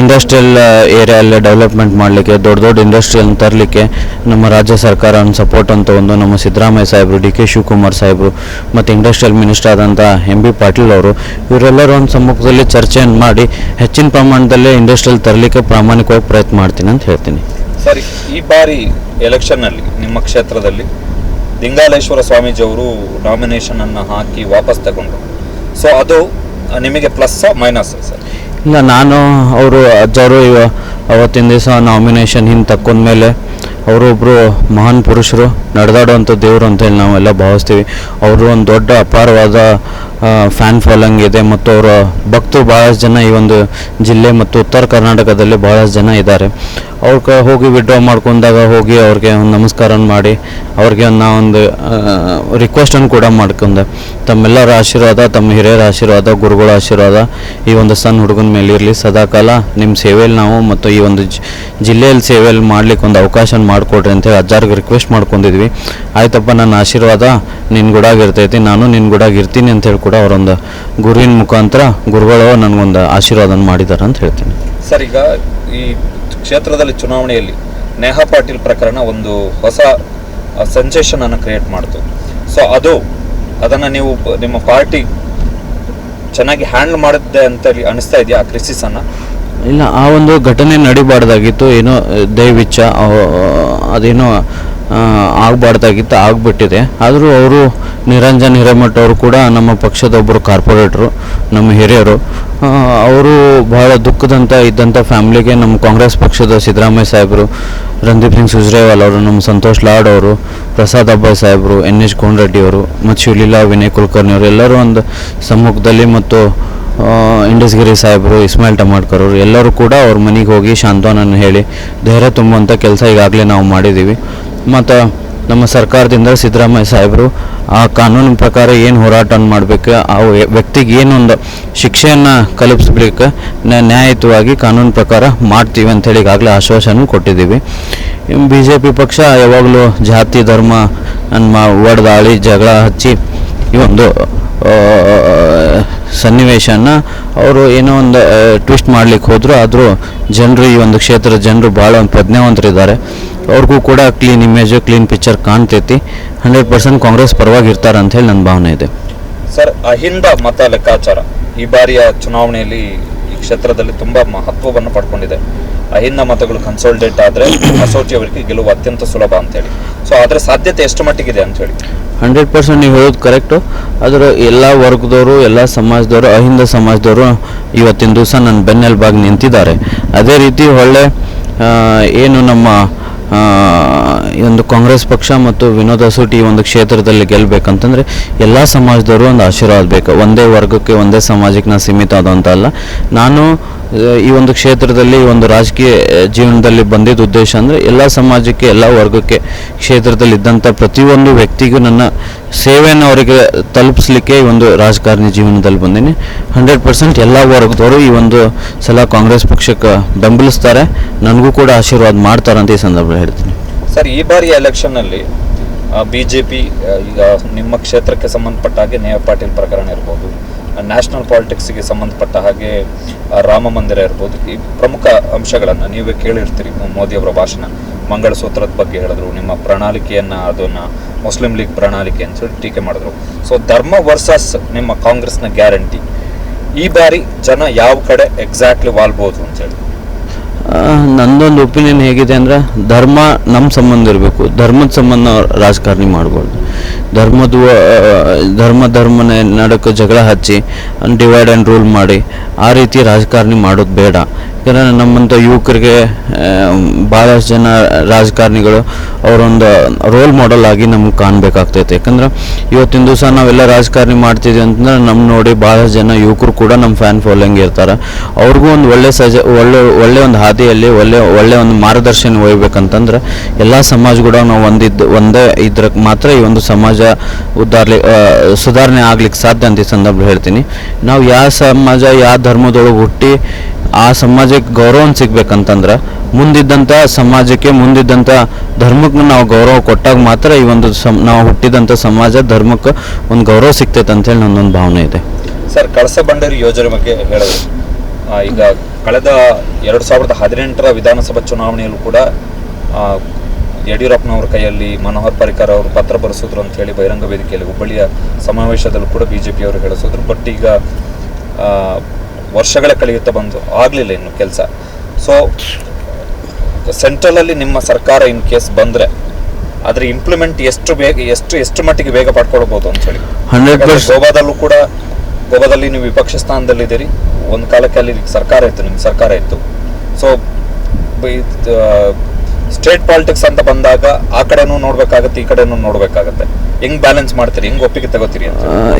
ಇಂಡಸ್ಟ್ರಿಯಲ್ ಏರಿಯಲ್ಲಿ ಡೆವಲಪ್ಮೆಂಟ್ ಮಾಡಲಿಕ್ಕೆ, ದೊಡ್ಡ ದೊಡ್ಡ ಇಂಡಸ್ಟ್ರಿಯಲ್ ತರಲಿಕ್ಕೆ ನಮ್ಮ ರಾಜ್ಯ ಸರ್ಕಾರ ಒಂದು ಸಪೋರ್ಟ್ ಅಂತ ಒಂದು ನಮ್ಮ ಸಿದ್ದರಾಮಯ್ಯ ಸಾಹೇಬರು, ಡಿ ಕೆ ಶಿವಕುಮಾರ್ ಸಾಹೇಬರು ಮತ್ತು ಇಂಡಸ್ಟ್ರಿಯಲ್ ಮಿನಿಸ್ಟರ್ ಆದಂಥ ಎಂ ಬಿ ಪಾಟೀಲ್ ಅವರು, ಇವರೆಲ್ಲರೂ ಒಂದು ಸಮ್ಮುಖದಲ್ಲಿ ಚರ್ಚೆಯನ್ನು ಮಾಡಿ ಹೆಚ್ಚಿನ ಪ್ರಮಾಣದಲ್ಲಿ ಇಂಡಸ್ಟ್ರಿಯಲ್ ತರಲಿಕ್ಕೆ ಪ್ರಾಮಾಣಿಕವಾಗಿ ಪ್ರಯತ್ನ ಮಾಡ್ತೀನಿ ಅಂತ ಹೇಳ್ತೀನಿ. ಸರಿ ಈ ಬಾರಿ ಎಲೆಕ್ಷನ್ನಲ್ಲಿ ನಿಮ್ಮ ಕ್ಷೇತ್ರದಲ್ಲಿ ಲಿಂಗಾಲೇಶ್ವರ ಸ್ವಾಮೀಜಿ ಅವರು ನಾಮಿನೇಷನ್ ಅನ್ನು ಹಾಕಿ ವಾಪಸ್ ತಗೊಂಡ್ರು. ಸೊ ಅದು ನಿಮಗೆ ಪ್ಲಸ್ ಮೈನಸ್ ಸರ್ ಇಲ್ಲ ನಾನು ಅವರು ಅಜ್ಜವರು ಇವ ಅವತ್ತಿನ ದಿವಸ ನಾಮಿನೇಷನ್ ಹಿಂದೆ ತಕ್ಕೊಂಡ್ಮೇಲೆ ಅವರೊಬ್ಬರು ಮಹಾನ್ ಪುರುಷರು. ನಡೆದಾಡುವಂಥ ದೇವರು ಅಂತ ಹೇಳಿ ನಾವೆಲ್ಲ ಭಾವಿಸ್ತೀವಿ. ಅವರು ಒಂದು ದೊಡ್ಡ ಅಪಾರವಾದ ಫ್ಯಾನ್ ಫಾಲೋಯಿಂಗ್ ಇದೆ ಮತ್ತು ಅವರ ಭಕ್ತರು ಭಾಳಷ್ಟು ಜನ ಈ ಒಂದು ಜಿಲ್ಲೆ ಮತ್ತು ಉತ್ತರ ಕರ್ನಾಟಕದಲ್ಲಿ ಭಾಳಷ್ಟು ಜನ ಇದ್ದಾರೆ. ಅವ್ರ ಕ ಹೋಗಿ ವಿಡ್ರಾ ಮಾಡ್ಕೊಂಡಾಗ ಹೋಗಿ ಅವ್ರಿಗೆ ಒಂದು ನಮಸ್ಕಾರ ಮಾಡಿ, ಅವ್ರಿಗೆ ನಾ ಒಂದು ರಿಕ್ವೆಸ್ಟನ್ನು ಕೂಡ ಮಾಡ್ಕೊಂಡೆ. ತಮ್ಮೆಲ್ಲರ ಆಶೀರ್ವಾದ, ತಮ್ಮ ಹಿರಿಯರ ಆಶೀರ್ವಾದ, ಗುರುಗಳ ಆಶೀರ್ವಾದ ಈ ಒಂದು ಸಣ್ಣ ಹುಡುಗನ ಮೇಲೆ ಇರಲಿ. ಸದಾಕಾಲ ನಿಮ್ಮ ಸೇವೆಯಲ್ಲಿ ನಾವು ಮತ್ತು ಈ ಒಂದು ಜಿಲ್ಲೆಯಲ್ಲಿ ಸೇವೆಯಲ್ಲಿ ಮಾಡ್ಲಿಕ್ಕೆ ಒಂದು ಅವಕಾಶ ಮಾಡಿಕೊಡ್ರಿ ಅಂತೇಳಿ ಅಜ್ಜಾರ್ಗೆ ರಿಕ್ವೆಸ್ಟ್ ಮಾಡ್ಕೊಂಡಿದ್ವಿ. ಆಯ್ತಪ್ಪ ನನ್ನ ಆಶೀರ್ವಾದ ನಿನ್ನ ಗುಡಾಗ ಇರ್ತೈತಿ ನಾನು ನಿನ್ನ ಗುಡಾಗ ಇರ್ತೀನಿ ಅಂತ ಹೇಳಿ ಕೂಡ ಅವರೊಂದು ಗುರುವಿನ ಮುಖಾಂತರ ಗುರುಗಳು ನನಗೊಂದು ಆಶೀರ್ವಾದನ ಮಾಡಿದ್ದಾರೆ ಅಂತ ಹೇಳ್ತೀನಿ. ಸರ್ ಈಗ ಈ ಕ್ಷೇತ್ರದಲ್ಲಿ ಚುನಾವಣೆಯಲ್ಲಿ ನೇಹಾ ಪಾಟೀಲ್ ಪ್ರಕರಣ ಒಂದು ಹೊಸ ಸೆನ್ಸೇಷನ್ ಅನ್ನು ಕ್ರಿಯೇಟ್ ಮಾಡ್ತು. ಸೊ ಅದು ಅದನ್ನು ನೀವು ನಿಮ್ಮ ಪಾರ್ಟಿ ಚೆನ್ನಾಗಿ ಹ್ಯಾಂಡಲ್ ಮಾಡಿದ್ದೆ ಅಂತ ಅನಿಸ್ತಾ ಇದೆಯಾ ಆ ಕ್ರಿಸಿಸ್ ಅನ್ನ? ಇಲ್ಲ ಆ ಒಂದು ಘಟನೆ ನಡಿಬಾರ್ದಾಗಿತ್ತು. ಏನೋ ದೈವಿಚ್ಛ ಅದೇನೋ ಆಗಬಾರ್ದಾಗಿತ್ತು, ಆಗಿಬಿಟ್ಟಿದೆ. ಆದರೂ ಅವರು ನಿರಂಜನ್ ಹಿರೇಮಠ ಅವರು ಕೂಡ ನಮ್ಮ ಪಕ್ಷದ ಒಬ್ಬರು ಕಾರ್ಪೊರೇಟ್ರು, ನಮ್ಮ ಹಿರಿಯರು. ಅವರು ಬಹಳ ದುಃಖದಂತ ಇದ್ದಂಥ ಫ್ಯಾಮ್ಲಿಗೆ ನಮ್ಮ ಕಾಂಗ್ರೆಸ್ ಪಕ್ಷದ ಸಿದ್ದರಾಮಯ್ಯ ಸಾಹೇಬರು ರಂದೀಪ್ ಸಿಂಗ್ ಸುಜ್ರೇವಾಲ್ ಅವರು, ನಮ್ಮ ಸಂತೋಷ್ ಲಾಡ್ ಅವರು, ಪ್ರಸಾದ್ ಅಬ್ಬಾಯ್ ಸಾಹೇಬರು, ಎನ್ ಎಚ್ ಕೋನರೆಡ್ಡಿ ಅವರು, ಮತ್ತು ಶಿವಲೀಲಾ ವಿನಯ್ ಕುಲಕರ್ಣಿ ಅವರು, ಎಲ್ಲರೂ ಒಂದು ಸಮ್ಮುಖದಲ್ಲಿ ಮತ್ತು ಇಂಡಸ್ಗಿರಿ ಸಾಹೇಬರು ಇಸ್ಮಾಯಿಲ್ ಟಮಾಡ್ಕರ್ ಅವರು ಎಲ್ಲರೂ ಕೂಡ ಅವ್ರ ಮನೆಗೆ ಹೋಗಿ ಶಾಂತವನನ್ನು ಹೇಳಿ, ಧೈರ್ಯ ತುಂಬುವಂಥ ಕೆಲಸ ಈಗಾಗಲೇ ನಾವು ಮಾಡಿದ್ದೀವಿ. ಮತ್ತು ನಮ್ಮ ಸರ್ಕಾರದಿಂದ ಸಿದ್ದರಾಮಯ್ಯ ಸಾಹೇಬರು ಆ ಕಾನೂನಿನ ಪ್ರಕಾರ ಏನು ಹೋರಾಟ ಮಾಡಬೇಕು, ಆ ವ್ಯಕ್ತಿಗೆ ಏನೊಂದು ಶಿಕ್ಷೆಯನ್ನು ಕಲ್ಪಿಸ್ಬೇಕು, ನ್ಯಾ- ನ್ಯಾಯಯುತವಾಗಿ ಕಾನೂನು ಪ್ರಕಾರ ಮಾಡ್ತೀವಿ ಅಂತೇಳಿ ಈಗಾಗಲೇ ಆಶ್ವಾಸನೂ ಕೊಟ್ಟಿದ್ದೀವಿ. ಬಿ ಜೆ ಪಿ ಪಕ್ಷ ಯಾವಾಗಲೂ ಜಾತಿ, ಧರ್ಮ ಅನ್ನ ಒಡೆದಾಳಿ ಜಗಳ ಹಚ್ಚಿ ಈ ಒಂದು ಸನ್ನಿವೇಶನ ಅವರು ಏನೋ ಒಂದು ಟ್ವಿಸ್ಟ್ ಮಾಡ್ಲಿಕ್ಕೆ ಹೋದರೂ, ಆದರೂ ಜನರು ಈ ಒಂದು ಕ್ಷೇತ್ರದ ಜನರು ಭಾಳ ಪ್ರಜ್ಞಾವಂತರಿದ್ದಾರೆ. ಅವ್ರಿಗೂ ಕೂಡ ಕ್ಲೀನ್ ಇಮೇಜ್ ಕ್ಲೀನ್ ಪಿಕ್ಚರ್ ಕಾಣ್ತೈತಿ. ಹಂಡ್ರೆಡ್ ಪರ್ಸೆಂಟ್ ಕಾಂಗ್ರೆಸ್ ಪರವಾಗಿ ಇರ್ತಾರೆ ಅಂತ ಹೇಳಿ ನನ್ನ ಭಾವನೆ ಇದೆ. ಸರ್ ಅಹಿಂದ ಮತ ಲೆಕ್ಕಾಚಾರ ಈ ಬಾರಿಯ ಚುನಾವಣೆಯಲ್ಲಿ ಈ ಕ್ಷೇತ್ರದಲ್ಲಿ ತುಂಬಾ ಮಹತ್ವವನ್ನು ಪಡ್ಕೊಂಡಿದೆ. ಅಹಿಂದ ಮತಗಳು ಕನ್ಸೋಲ್ಡೇಟ್ ಆದ್ರೆ ಕಸೋಟಿ ಅವರಿಗೆ ಗೆಲುವು ಅತ್ಯಂತ ಸುಲಭ ಅಂತ ಹೇಳಿ. ಸೊ ಅದರ ಸಾಧ್ಯತೆ ಎಷ್ಟು ಮಟ್ಟಿಗಿದೆ ಅಂತ ಹೇಳಿ? ಹಂಡ್ರೆಡ್ ಪರ್ಸೆಂಟ್ ನೀವು ಹೇಳೋದು ಕರೆಕ್ಟು ಅದರ ಎಲ್ಲ ವರ್ಗದವರು ಎಲ್ಲ ಸಮಾಜದವರು ಅಹಿಂದ ಸಮಾಜದವರು ಇವತ್ತಿನ ದಿವಸ ನನ್ನ ಬೆನ್ನೆಲುಬಾಗಿ ನಿಂತಿದ್ದಾರೆ. ಅದೇ ರೀತಿ ಒಳ್ಳೆ ಏನು ನಮ್ಮ ಆ, ಈ ಒಂದು ಕಾಂಗ್ರೆಸ್ ಪಕ್ಷ ಮತ್ತು ವಿನೋದ್ ಅಸೂಟಿ ಒಂದು ಕ್ಷೇತ್ರದಲ್ಲಿ ಗೆಲ್ಲಬೇಕಂತಂದರೆ ಎಲ್ಲ ಸಮಾಜದವರು ಒಂದು ಆಶೀರ್ವಾದ ಬೇಕು. ಒಂದೇ ವರ್ಗಕ್ಕೆ ಒಂದೇ ಸಮಾಜಕ್ಕೆ ನಾನು ಸೀಮಿತ ಆದಂತ ಅಲ್ಲ. ನಾನು ಈ ಒಂದು ಕ್ಷೇತ್ರದಲ್ಲಿ ಒಂದು ರಾಜಕೀಯ ಜೀವನದಲ್ಲಿ ಬಂದಿದ್ದ ಉದ್ದೇಶ ಅಂದರೆ ಎಲ್ಲ ಸಮಾಜಕ್ಕೆ, ಎಲ್ಲ ವರ್ಗಕ್ಕೆ, ಕ್ಷೇತ್ರದಲ್ಲಿ ಇದ್ದಂಥ ಪ್ರತಿಯೊಂದು ವ್ಯಕ್ತಿಗೂ ನನ್ನ ಸೇವೆಯನ್ನು ಅವರಿಗೆ ತಲುಪಿಸ್ಲಿಕ್ಕೆ ಈ ಒಂದು ರಾಜಕಾರಣಿ ಜೀವನದಲ್ಲಿ ಬಂದೀನಿ. ಹಂಡ್ರೆಡ್ ಪರ್ಸೆಂಟ್ ಎಲ್ಲ ವರ್ಗದವರು ಈ ಒಂದು ಸಲ ಕಾಂಗ್ರೆಸ್ ಪಕ್ಷಕ್ಕೆ ಬೆಂಬಲಿಸ್ತಾರೆ. ನನಗೂ ಕೂಡ ಆಶೀರ್ವಾದ ಮಾಡ್ತಾರೆ ಅಂತ ಈ ಸಂದರ್ಭದಲ್ಲಿ ಹೇಳ್ತೀನಿ. ಸರ್ ಈ ಬಾರಿಯ ಎಲೆಕ್ಷನ್ ಅಲ್ಲಿ ಬಿಜೆಪಿ ಈಗ ನಿಮ್ಮ ಕ್ಷೇತ್ರಕ್ಕೆ ಸಂಬಂಧಪಟ್ಟ ಹಾಗೆ ನೇಹ ಪಾಟೀಲ್ ಪ್ರಕರಣ ಇರ್ಬೋದು ನ್ಯಾಷನಲ್ ಪಾಲಿಟಿಕ್ಸ್ಗೆ ಸಂಬಂಧಪಟ್ಟ ಹಾಗೆ ರಾಮ ಮಂದಿರ ಇರ್ಬೋದು ಈ ಪ್ರಮುಖ ಅಂಶಗಳನ್ನು ನೀವೇ ಕೇಳಿರ್ತೀರಿ ಮೋದಿ ಅವರ ಭಾಷಣ. ಮಂಗಳಸೂತ್ರದ ಬಗ್ಗೆ ಹೇಳಿದ್ರು ನಿಮ್ಮ ಪ್ರಣಾಳಿಕೆಯನ್ನ ಅದನ್ನ ಮುಸ್ಲಿಂ ಲೀಗ್ ಪ್ರಣಾಳಿಕೆ ಅಂತ ಹೇಳಿ ಟೀಕೆ ಮಾಡಿದ್ರು. ಸೊ ಧರ್ಮ ವರ್ಸಸ್ ನಿಮ್ಮ ಕಾಂಗ್ರೆಸ್ನ ಗ್ಯಾರಂಟಿ ಈ ಬಾರಿ ಜನ ಯಾವ ಕಡೆ ಎಕ್ಸಾಕ್ಟ್ಲಿ ವಾಲ್ಬೋದು ಅಂತ ಹೇಳಿ. ಆ, ನಂದೊಂದು ಒಪಿನಿಯನ್ ಹೇಗಿದೆ ಅಂದರೆ, ಧರ್ಮ ನಮ್ಮ ಸಂಬಂಧ ಇರಬೇಕು. ಧರ್ಮದ ಸಂಬಂಧ ರಾಜಕಾರಣಿ ಮಾಡ್ಬಾರ್ದು. ಧರ್ಮದ ಧರ್ಮ, ಧರ್ಮನ ನಡಕ್ಕೆ ಜಗಳ ಹಚ್ಚಿ, ಡಿವೈಡ್ ಆ್ಯಂಡ್ ರೂಲ್ ಮಾಡಿ, ಆ ರೀತಿ ರಾಜಕಾರಣಿ ಮಾಡೋದು ಬೇಡ. ಯಾಕಂದರೆ ನಮ್ಮಂಥ ಯುವಕರಿಗೆ ಭಾಳಷ್ಟು ಜನ ರಾಜಕಾರಣಿಗಳು ಅವರೊಂದು ರೋಲ್ ಮಾಡೆಲ್ ಆಗಿ ನಮ್ಗೆ ಕಾಣಬೇಕಾಗ್ತೈತೆ. ಯಾಕಂದ್ರೆ ಇವತ್ತಿನ ದಿವಸ ನಾವೆಲ್ಲ ರಾಜಕಾರಣಿ ಮಾಡ್ತಿದ್ವಿ ಅಂತಂದ್ರೆ ನಮ್ಮ ನೋಡಿ ಭಾಳಷ್ಟು ಜನ ಯುವಕರು ಕೂಡ ನಮ್ಮ ಫ್ಯಾನ್ ಫಾಲೋಯಿಂಗ್ ಇರ್ತಾರೆ. ಅವ್ರಿಗೂ ಒಂದು ಒಳ್ಳೆ ಸಜ, ಒಳ್ಳೆ ಒಳ್ಳೆ ಒಂದು ಹಾದಿಯಲ್ಲಿ, ಒಳ್ಳೆ ಒಳ್ಳೆ ಒಂದು ಮಾರ್ಗದರ್ಶನ ಒಯ್ಬೇಕಂತಂದ್ರೆ ಎಲ್ಲ ಸಮಾಜ ಕೂಡ ನಾವು ಒಂದಿದ್ದು, ಒಂದೇ ಇದ್ರ ಮಾತ್ರ ಈ ಒಂದು ಸಮಾಜ ಉದ್ದಾರ್ಲಿ ಸುಧಾರಣೆ ಆಗ್ಲಿಕ್ಕೆ ಸಾಧ್ಯ ಅಂತ ಈ ಸಂದರ್ಭ ಹೇಳ್ತೀನಿ. ನಾವು ಯಾವ ಸಮಾಜ, ಯಾವ ಧರ್ಮದೊಳಗೆ ಹುಟ್ಟಿ ಆ ಸಮಾಜಕ್ಕೆ ಗೌರವ ಸಿಗ್ಬೇಕಂತಂದ್ರೆ ಮುಂದಿದ್ದಂಥ ಸಮಾಜಕ್ಕೆ ಮುಂದಿದ್ದಂಥ ಧರ್ಮಕ್ಕೆ ನಾವು ಗೌರವ ಕೊಟ್ಟಾಗ ಮಾತ್ರ ಈ ಒಂದು ಸಮ್, ನಾವು ಹುಟ್ಟಿದಂಥ ಸಮಾಜ ಧರ್ಮಕ್ಕೆ ಒಂದು ಗೌರವ ಸಿಗ್ತೈತೆ ಅಂತೇಳಿ ನನ್ನೊಂದು ಭಾವನೆ ಇದೆ. ಸರ್, ಕಳಸ ಬಂಡರಿ ಯೋಜನೆ ಬಗ್ಗೆ ಹೇಳಿದ್ರು ಈಗ ಕಳೆದ ಎರಡು ಸಾವಿರದ ಹದಿನೆಂಟರ ವಿಧಾನಸಭಾ ಚುನಾವಣೆಯಲ್ಲೂ ಕೂಡ ಯಡಿಯೂರಪ್ಪನವ್ರ ಕೈಯಲ್ಲಿ ಮನೋಹರ್ ಪರಿಕರ್ ಅವರು ಪತ್ರ ಬರೆಸಿದ್ರು ಅಂತ ಹೇಳಿ ಬಹಿರಂಗ ವೇದಿಕೆಯಲ್ಲಿ ಹುಬ್ಬಳ್ಳಿಯ ಸಮಾವೇಶದಲ್ಲೂ ಕೂಡ ಬಿಜೆಪಿ ಅವರು ಹೇಳಿಸಿದ್ರು. ಬಟ್ ಈಗ ವರ್ಷಗಳ ಕಳೆಯುತ್ತಾ ಬಂದು ಆಗಲಿಲ್ಲ ಇನ್ನು ಕೆಲಸ. ಸೊ ಸೆಂಟ್ರಲಲ್ಲಿ ನಿಮ್ಮ ಸರ್ಕಾರ ಇನ್ ಕೇಸ್ ಬಂದ್ರೆ ಅದರ ಇಂಪ್ಲಿಮೆಂಟ್ ಎಷ್ಟು ಬೇಗ ಎಷ್ಟು ಎಷ್ಟು ಮಟ್ಟಿಗೆ ಬೇಗ ಪಡ್ಕೊಳ್ಬೋದು ಅಂತ ಹೇಳಿ. ಗೋವಾದಲ್ಲೂ ಕೂಡ ಗೋವಾದಲ್ಲಿ ನೀವು ವಿಪಕ್ಷ ಸ್ಥಾನದಲ್ಲಿದ್ದೀರಿ ಒಂದು ಕಾಲಕ್ಕೆ ಅಲ್ಲಿ ಸರ್ಕಾರ ಇತ್ತು ನಿಮ್ಮ ಸರ್ಕಾರ ಇತ್ತು. ಸೊ ಸ್ಟೇಟ್ ಪಾಲಿಟಿಕ್ಸ್ ಅಂತ ಬಂದಾಗ ಆ ಕಡೆನೂ ನೋಡಬೇಕಾಗತ್ತೆ ಈ ಕಡೆನೂ ನೋಡ್ಬೇಕಾಗತ್ತೆ. ಹೆಂಗ್ ಬ್ಯಾಲೆನ್ಸ್ ಮಾಡ್ತೀರಿ? ಹೆಂಗ್ ಒಪ್ಪಿಗೆ ತಗೋತೀರಿ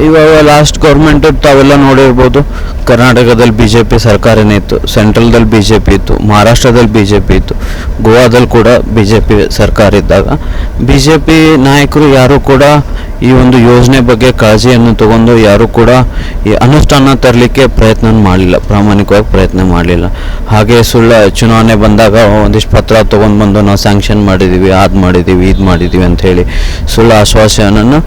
ಇವಾಗ ಲಾಸ್ಟ್ ಗೌರ್ಮೆಂಟ್ ತಾವೆಲ್ಲ ನೋಡಿರ್ಬೋದು, ಕರ್ನಾಟಕದಲ್ಲಿ ಬಿ ಜೆ ಪಿ ಸರ್ಕಾರನೇ ಇತ್ತು ಸೆಂಟ್ರಲ್ದಲ್ಲಿ ಬಿ ಜೆ ಪಿ ಇತ್ತು, ಮಹಾರಾಷ್ಟ್ರದಲ್ಲಿ ಬಿ ಜೆ ಪಿ ಇತ್ತು, ಗೋವಾದಲ್ಲಿ ಕೂಡ ಬಿ ಜೆ ಪಿ ಸರ್ಕಾರ ಇದ್ದಾಗ ಬಿ ಜೆ ಪಿ ನಾಯಕರು ಯಾರು ಕೂಡ ಈ ಒಂದು ಯೋಜನೆ ಬಗ್ಗೆ ಕಾಳಜಿಯನ್ನು ತಗೊಂಡು ಯಾರು ಕೂಡ ಈ ಅನುಷ್ಠಾನ ತರಲಿಕ್ಕೆ ಪ್ರಯತ್ನ ಮಾಡಲಿಲ್ಲ, ಪ್ರಾಮಾಣಿಕವಾಗಿ ಪ್ರಯತ್ನ ಮಾಡಲಿಲ್ಲ. ಹಾಗೆ ಸುಳ್ಳ ಚುನಾವಣೆ ಬಂದಾಗ ಒಂದಿಷ್ಟು ಪತ್ರ ತೊಗೊಂಡು ಬಂದು ನಾವು ಸ್ಯಾಂಕ್ಷನ್ ಮಾಡಿದ್ದೀವಿ ಅದು ಮಾಡಿದ್ದೀವಿ ಇದು ಮಾಡಿದ್ದೀವಿ ಅಂತ ಹೇಳಿ ಸುಳ್ಳು ಆಶ್ವಾಸನನ್ನು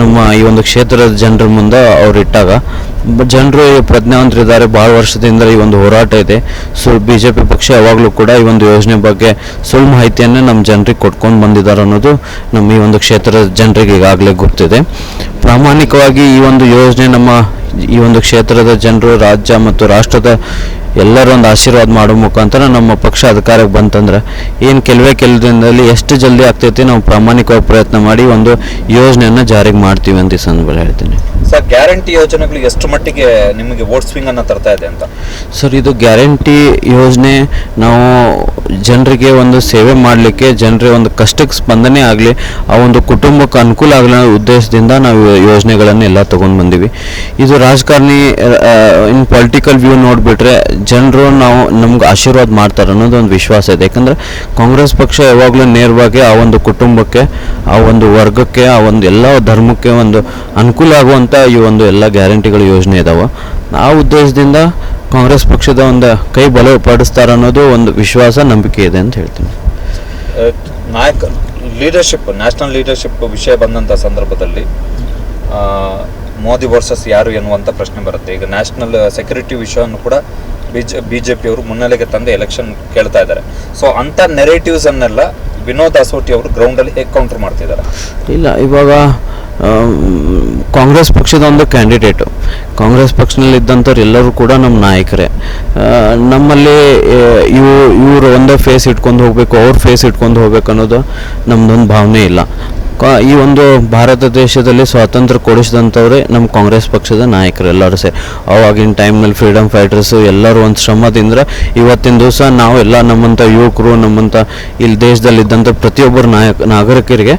ನಮ್ಮ ಈ ಒಂದು ಕ್ಷೇತ್ರದ ಜನರ ಮುಂದೆ ಅವ್ರು ಇಟ್ಟಾಗ. ಜನರು ಪ್ರಜ್ಞಾವಂತರಿದ್ದಾರೆ, ಭಾಳ ವರ್ಷದಿಂದ ಈ ಒಂದು ಹೋರಾಟ ಇದೆ. ಸೊ ಬಿ ಜೆ ಪಿ ಪಕ್ಷ ಯಾವಾಗಲೂ ಕೂಡ ಈ ಒಂದು ಯೋಜನೆ ಬಗ್ಗೆ ಸುಳ್ಳು ಮಾಹಿತಿಯನ್ನು ನಮ್ಮ ಜನರಿಗೆ ಕೊಟ್ಕೊಂಡು ಬಂದಿದ್ದಾರೆ ಅನ್ನೋದು ನಮ್ಮ ಈ ಒಂದು ಕ್ಷೇತ್ರದ ಜನರಿಗೆ ಈಗಾಗಲೇ ಗೊತ್ತಿದೆ. ಪ್ರಾಮಾಣಿಕವಾಗಿ ಈ ಒಂದು ಯೋಜನೆ ನಮ್ಮ ಈ ಒಂದು ಕ್ಷೇತ್ರದ ಜನರು, ರಾಜ್ಯ ಮತ್ತು ರಾಷ್ಟ್ರದ ಎಲ್ಲರೂ ಒಂದು ಆಶೀರ್ವಾದ ಮಾಡೋ ಮುಖಾಂತರ ನಮ್ಮ ಪಕ್ಷ ಅಧಿಕಾರಕ್ಕೆ ಬಂತಂದ್ರೆ ಏನು ಕೆಲವೇ ಕೆಲವು ದಿನದಲ್ಲಿ ಎಷ್ಟು ಜಲ್ದಿ ಆಗ್ತೈತಿ ನಾವು ಪ್ರಾಮಾಣಿಕವಾಗಿ ಪ್ರಯತ್ನ ಮಾಡಿ ಒಂದು ಯೋಜನೆಯನ್ನು ಜಾರಿಗೆ ಮಾಡ್ತೀವಿ ಅಂತ ಈ ಸಂದರ್ಭದಲ್ಲಿ ಹೇಳ್ತೀನಿ. ಸರ್ ಗ್ಯಾರಂಟಿ ಯೋಜನೆಗಳು ಎಷ್ಟು ಮಟ್ಟಿಗೆ ನಿಮಗೆ ವೋಟ್ ಸ್ವಿಂಗ್ ಅನ್ನು ತರ್ತಾ ಇದೆ ಅಂತ? ಸರ್ ಇದು ಗ್ಯಾರಂಟಿ ಯೋಜನೆ ನಾವು ಜನರಿಗೆ ಒಂದು ಸೇವೆ ಮಾಡಲಿಕ್ಕೆ ಜನರಿಗೆ ಒಂದು ಕಷ್ಟಕ್ಕೆ ಸ್ಪಂದನೆ ಆಗಲಿ ಆ ಒಂದು ಕುಟುಂಬಕ್ಕೆ ಅನುಕೂಲ ಆಗಲಿ ಅನ್ನೋ ಉದ್ದೇಶದಿಂದ ನಾವು ಯೋಜನೆಗಳನ್ನೆಲ್ಲ ತೊಗೊಂಡು ಬಂದೀವಿ. ಇದು ರಾಜಕಾರಣಿ ಇನ್ ಪೊಲಿಟಿಕಲ್ ವ್ಯೂ ನೋಡಿಬಿಟ್ರೆ ಜನರು ನಾವು ನಮ್ಗೆ ಆಶೀರ್ವಾದ ಮಾಡ್ತಾರೆ ಅನ್ನೋದು ಒಂದು ವಿಶ್ವಾಸ ಇದೆ. ಯಾಕಂದರೆ ಕಾಂಗ್ರೆಸ್ ಪಕ್ಷ ಯಾವಾಗಲೂ ನೇರವಾಗಿ ಆ ಒಂದು ಕುಟುಂಬಕ್ಕೆ, ಆ ಒಂದು ವರ್ಗಕ್ಕೆ, ಆ ಒಂದು ಎಲ್ಲ ಧರ್ಮಕ್ಕೆ ಒಂದು ಅನುಕೂಲ ಆಗುವಂಥ ಈ ಒಂದು ಎಲ್ಲ ಗ್ಯಾರಂಟಿಗಳು, ಯೋಜನೆ ಇದಾವೆ. ಆ ಉದ್ದೇಶದಿಂದ ಕಾಂಗ್ರೆಸ್ ಪಕ್ಷದ ಒಂದು ಕೈ ಬಲಪಡಿಸ್ತಾರೆ ಅನ್ನೋದು ಒಂದು ವಿಶ್ವಾಸ, ನಂಬಿಕೆ ಇದೆ ಅಂತ ಹೇಳ್ತೀನಿ. ನಾಯಕ ಲೀಡರ್ಶಿಪ್ ನ್ಯಾಷನಲ್ ಲೀಡರ್ಶಿಪ್ ವಿಷಯ ಬಂದಂಥ ಸಂದರ್ಭದಲ್ಲಿ ಮೋದಿ ವರ್ಸಸ್ ಯಾರು ಎನ್ನುವಂತ ಪ್ರಶ್ನೆ ಬರುತ್ತೆ. ಈಗ ನ್ಯಾಷನಲ್ ಸೆಕ್ಯೂರಿಟಿ ವಿಷಯವನ್ನು ಕೂಡ ಬಿಜೆ ಬಿಜೆಪಿ ಅವರು ಮುನ್ನೆಲೆಗೆ ತಂದು ಎಲೆಕ್ಷನ್ ಕೇಳ್ತಾ ಇದ್ದಾರೆ. ಸೊ ಅಂತ ನೆರೇಟಿವ್ಸ್ ಅನ್ನೆಲ್ಲ ವಿನೋದ್ ಅಸೋಟಿ ಅವರು ಗ್ರೌಂಡ್ ಅಲ್ಲಿ ಹೇಗೆ ಕೌಂಟರ್ ಮಾಡ್ತಿದ್ದಾರೆ? ಇಲ್ಲ, ಇವಾಗ ಕಾಂಗ್ರೆಸ್ ಪಕ್ಷದ ಒಂದು ಕ್ಯಾಂಡಿಡೇಟು ಕಾಂಗ್ರೆಸ್ ಪಕ್ಷದಲ್ಲಿದ್ದಂಥವ್ರು ಎಲ್ಲರೂ ಕೂಡ ನಮ್ಮ ನಾಯಕರೇ. ನಮ್ಮಲ್ಲಿ ಇವು, ಇವರು ಒಂದೇ ಫೇಸ್ ಇಟ್ಕೊಂಡು ಹೋಗಬೇಕು, ಅವ್ರ ಫೇಸ್ ಇಟ್ಕೊಂಡು ಹೋಗ್ಬೇಕು ಅನ್ನೋದು ನಮ್ಮದೊಂದು ಭಾವನೆ ಇಲ್ಲ. ಈ ಒಂದು ಭಾರತ ದೇಶದಲ್ಲಿ ಸ್ವಾತಂತ್ರ್ಯ ಕೊಡಿಸಿದಂಥವ್ರೆ ನಮ್ಮ ಕಾಂಗ್ರೆಸ್ ಪಕ್ಷದ ನಾಯಕರು ಎಲ್ಲರೂ ಸೇ ಅವಾಗಿನ ಟೈಮ್ನಲ್ಲಿ ಫ್ರೀಡಮ್ ಫೈಟರ್ಸು ಎಲ್ಲರೂ ಒಂದು ಶ್ರಮದಿಂದ ಇವತ್ತಿನ ದಿವಸ ನಾವು ಎಲ್ಲ ನಮ್ಮಂಥ ಯುವಕರು ನಮ್ಮಂಥ ಇಲ್ಲಿ ದೇಶದಲ್ಲಿದ್ದಂಥ ಪ್ರತಿಯೊಬ್ಬರು ನಾಯಕ ನಾಗರಿಕರಿಗೆ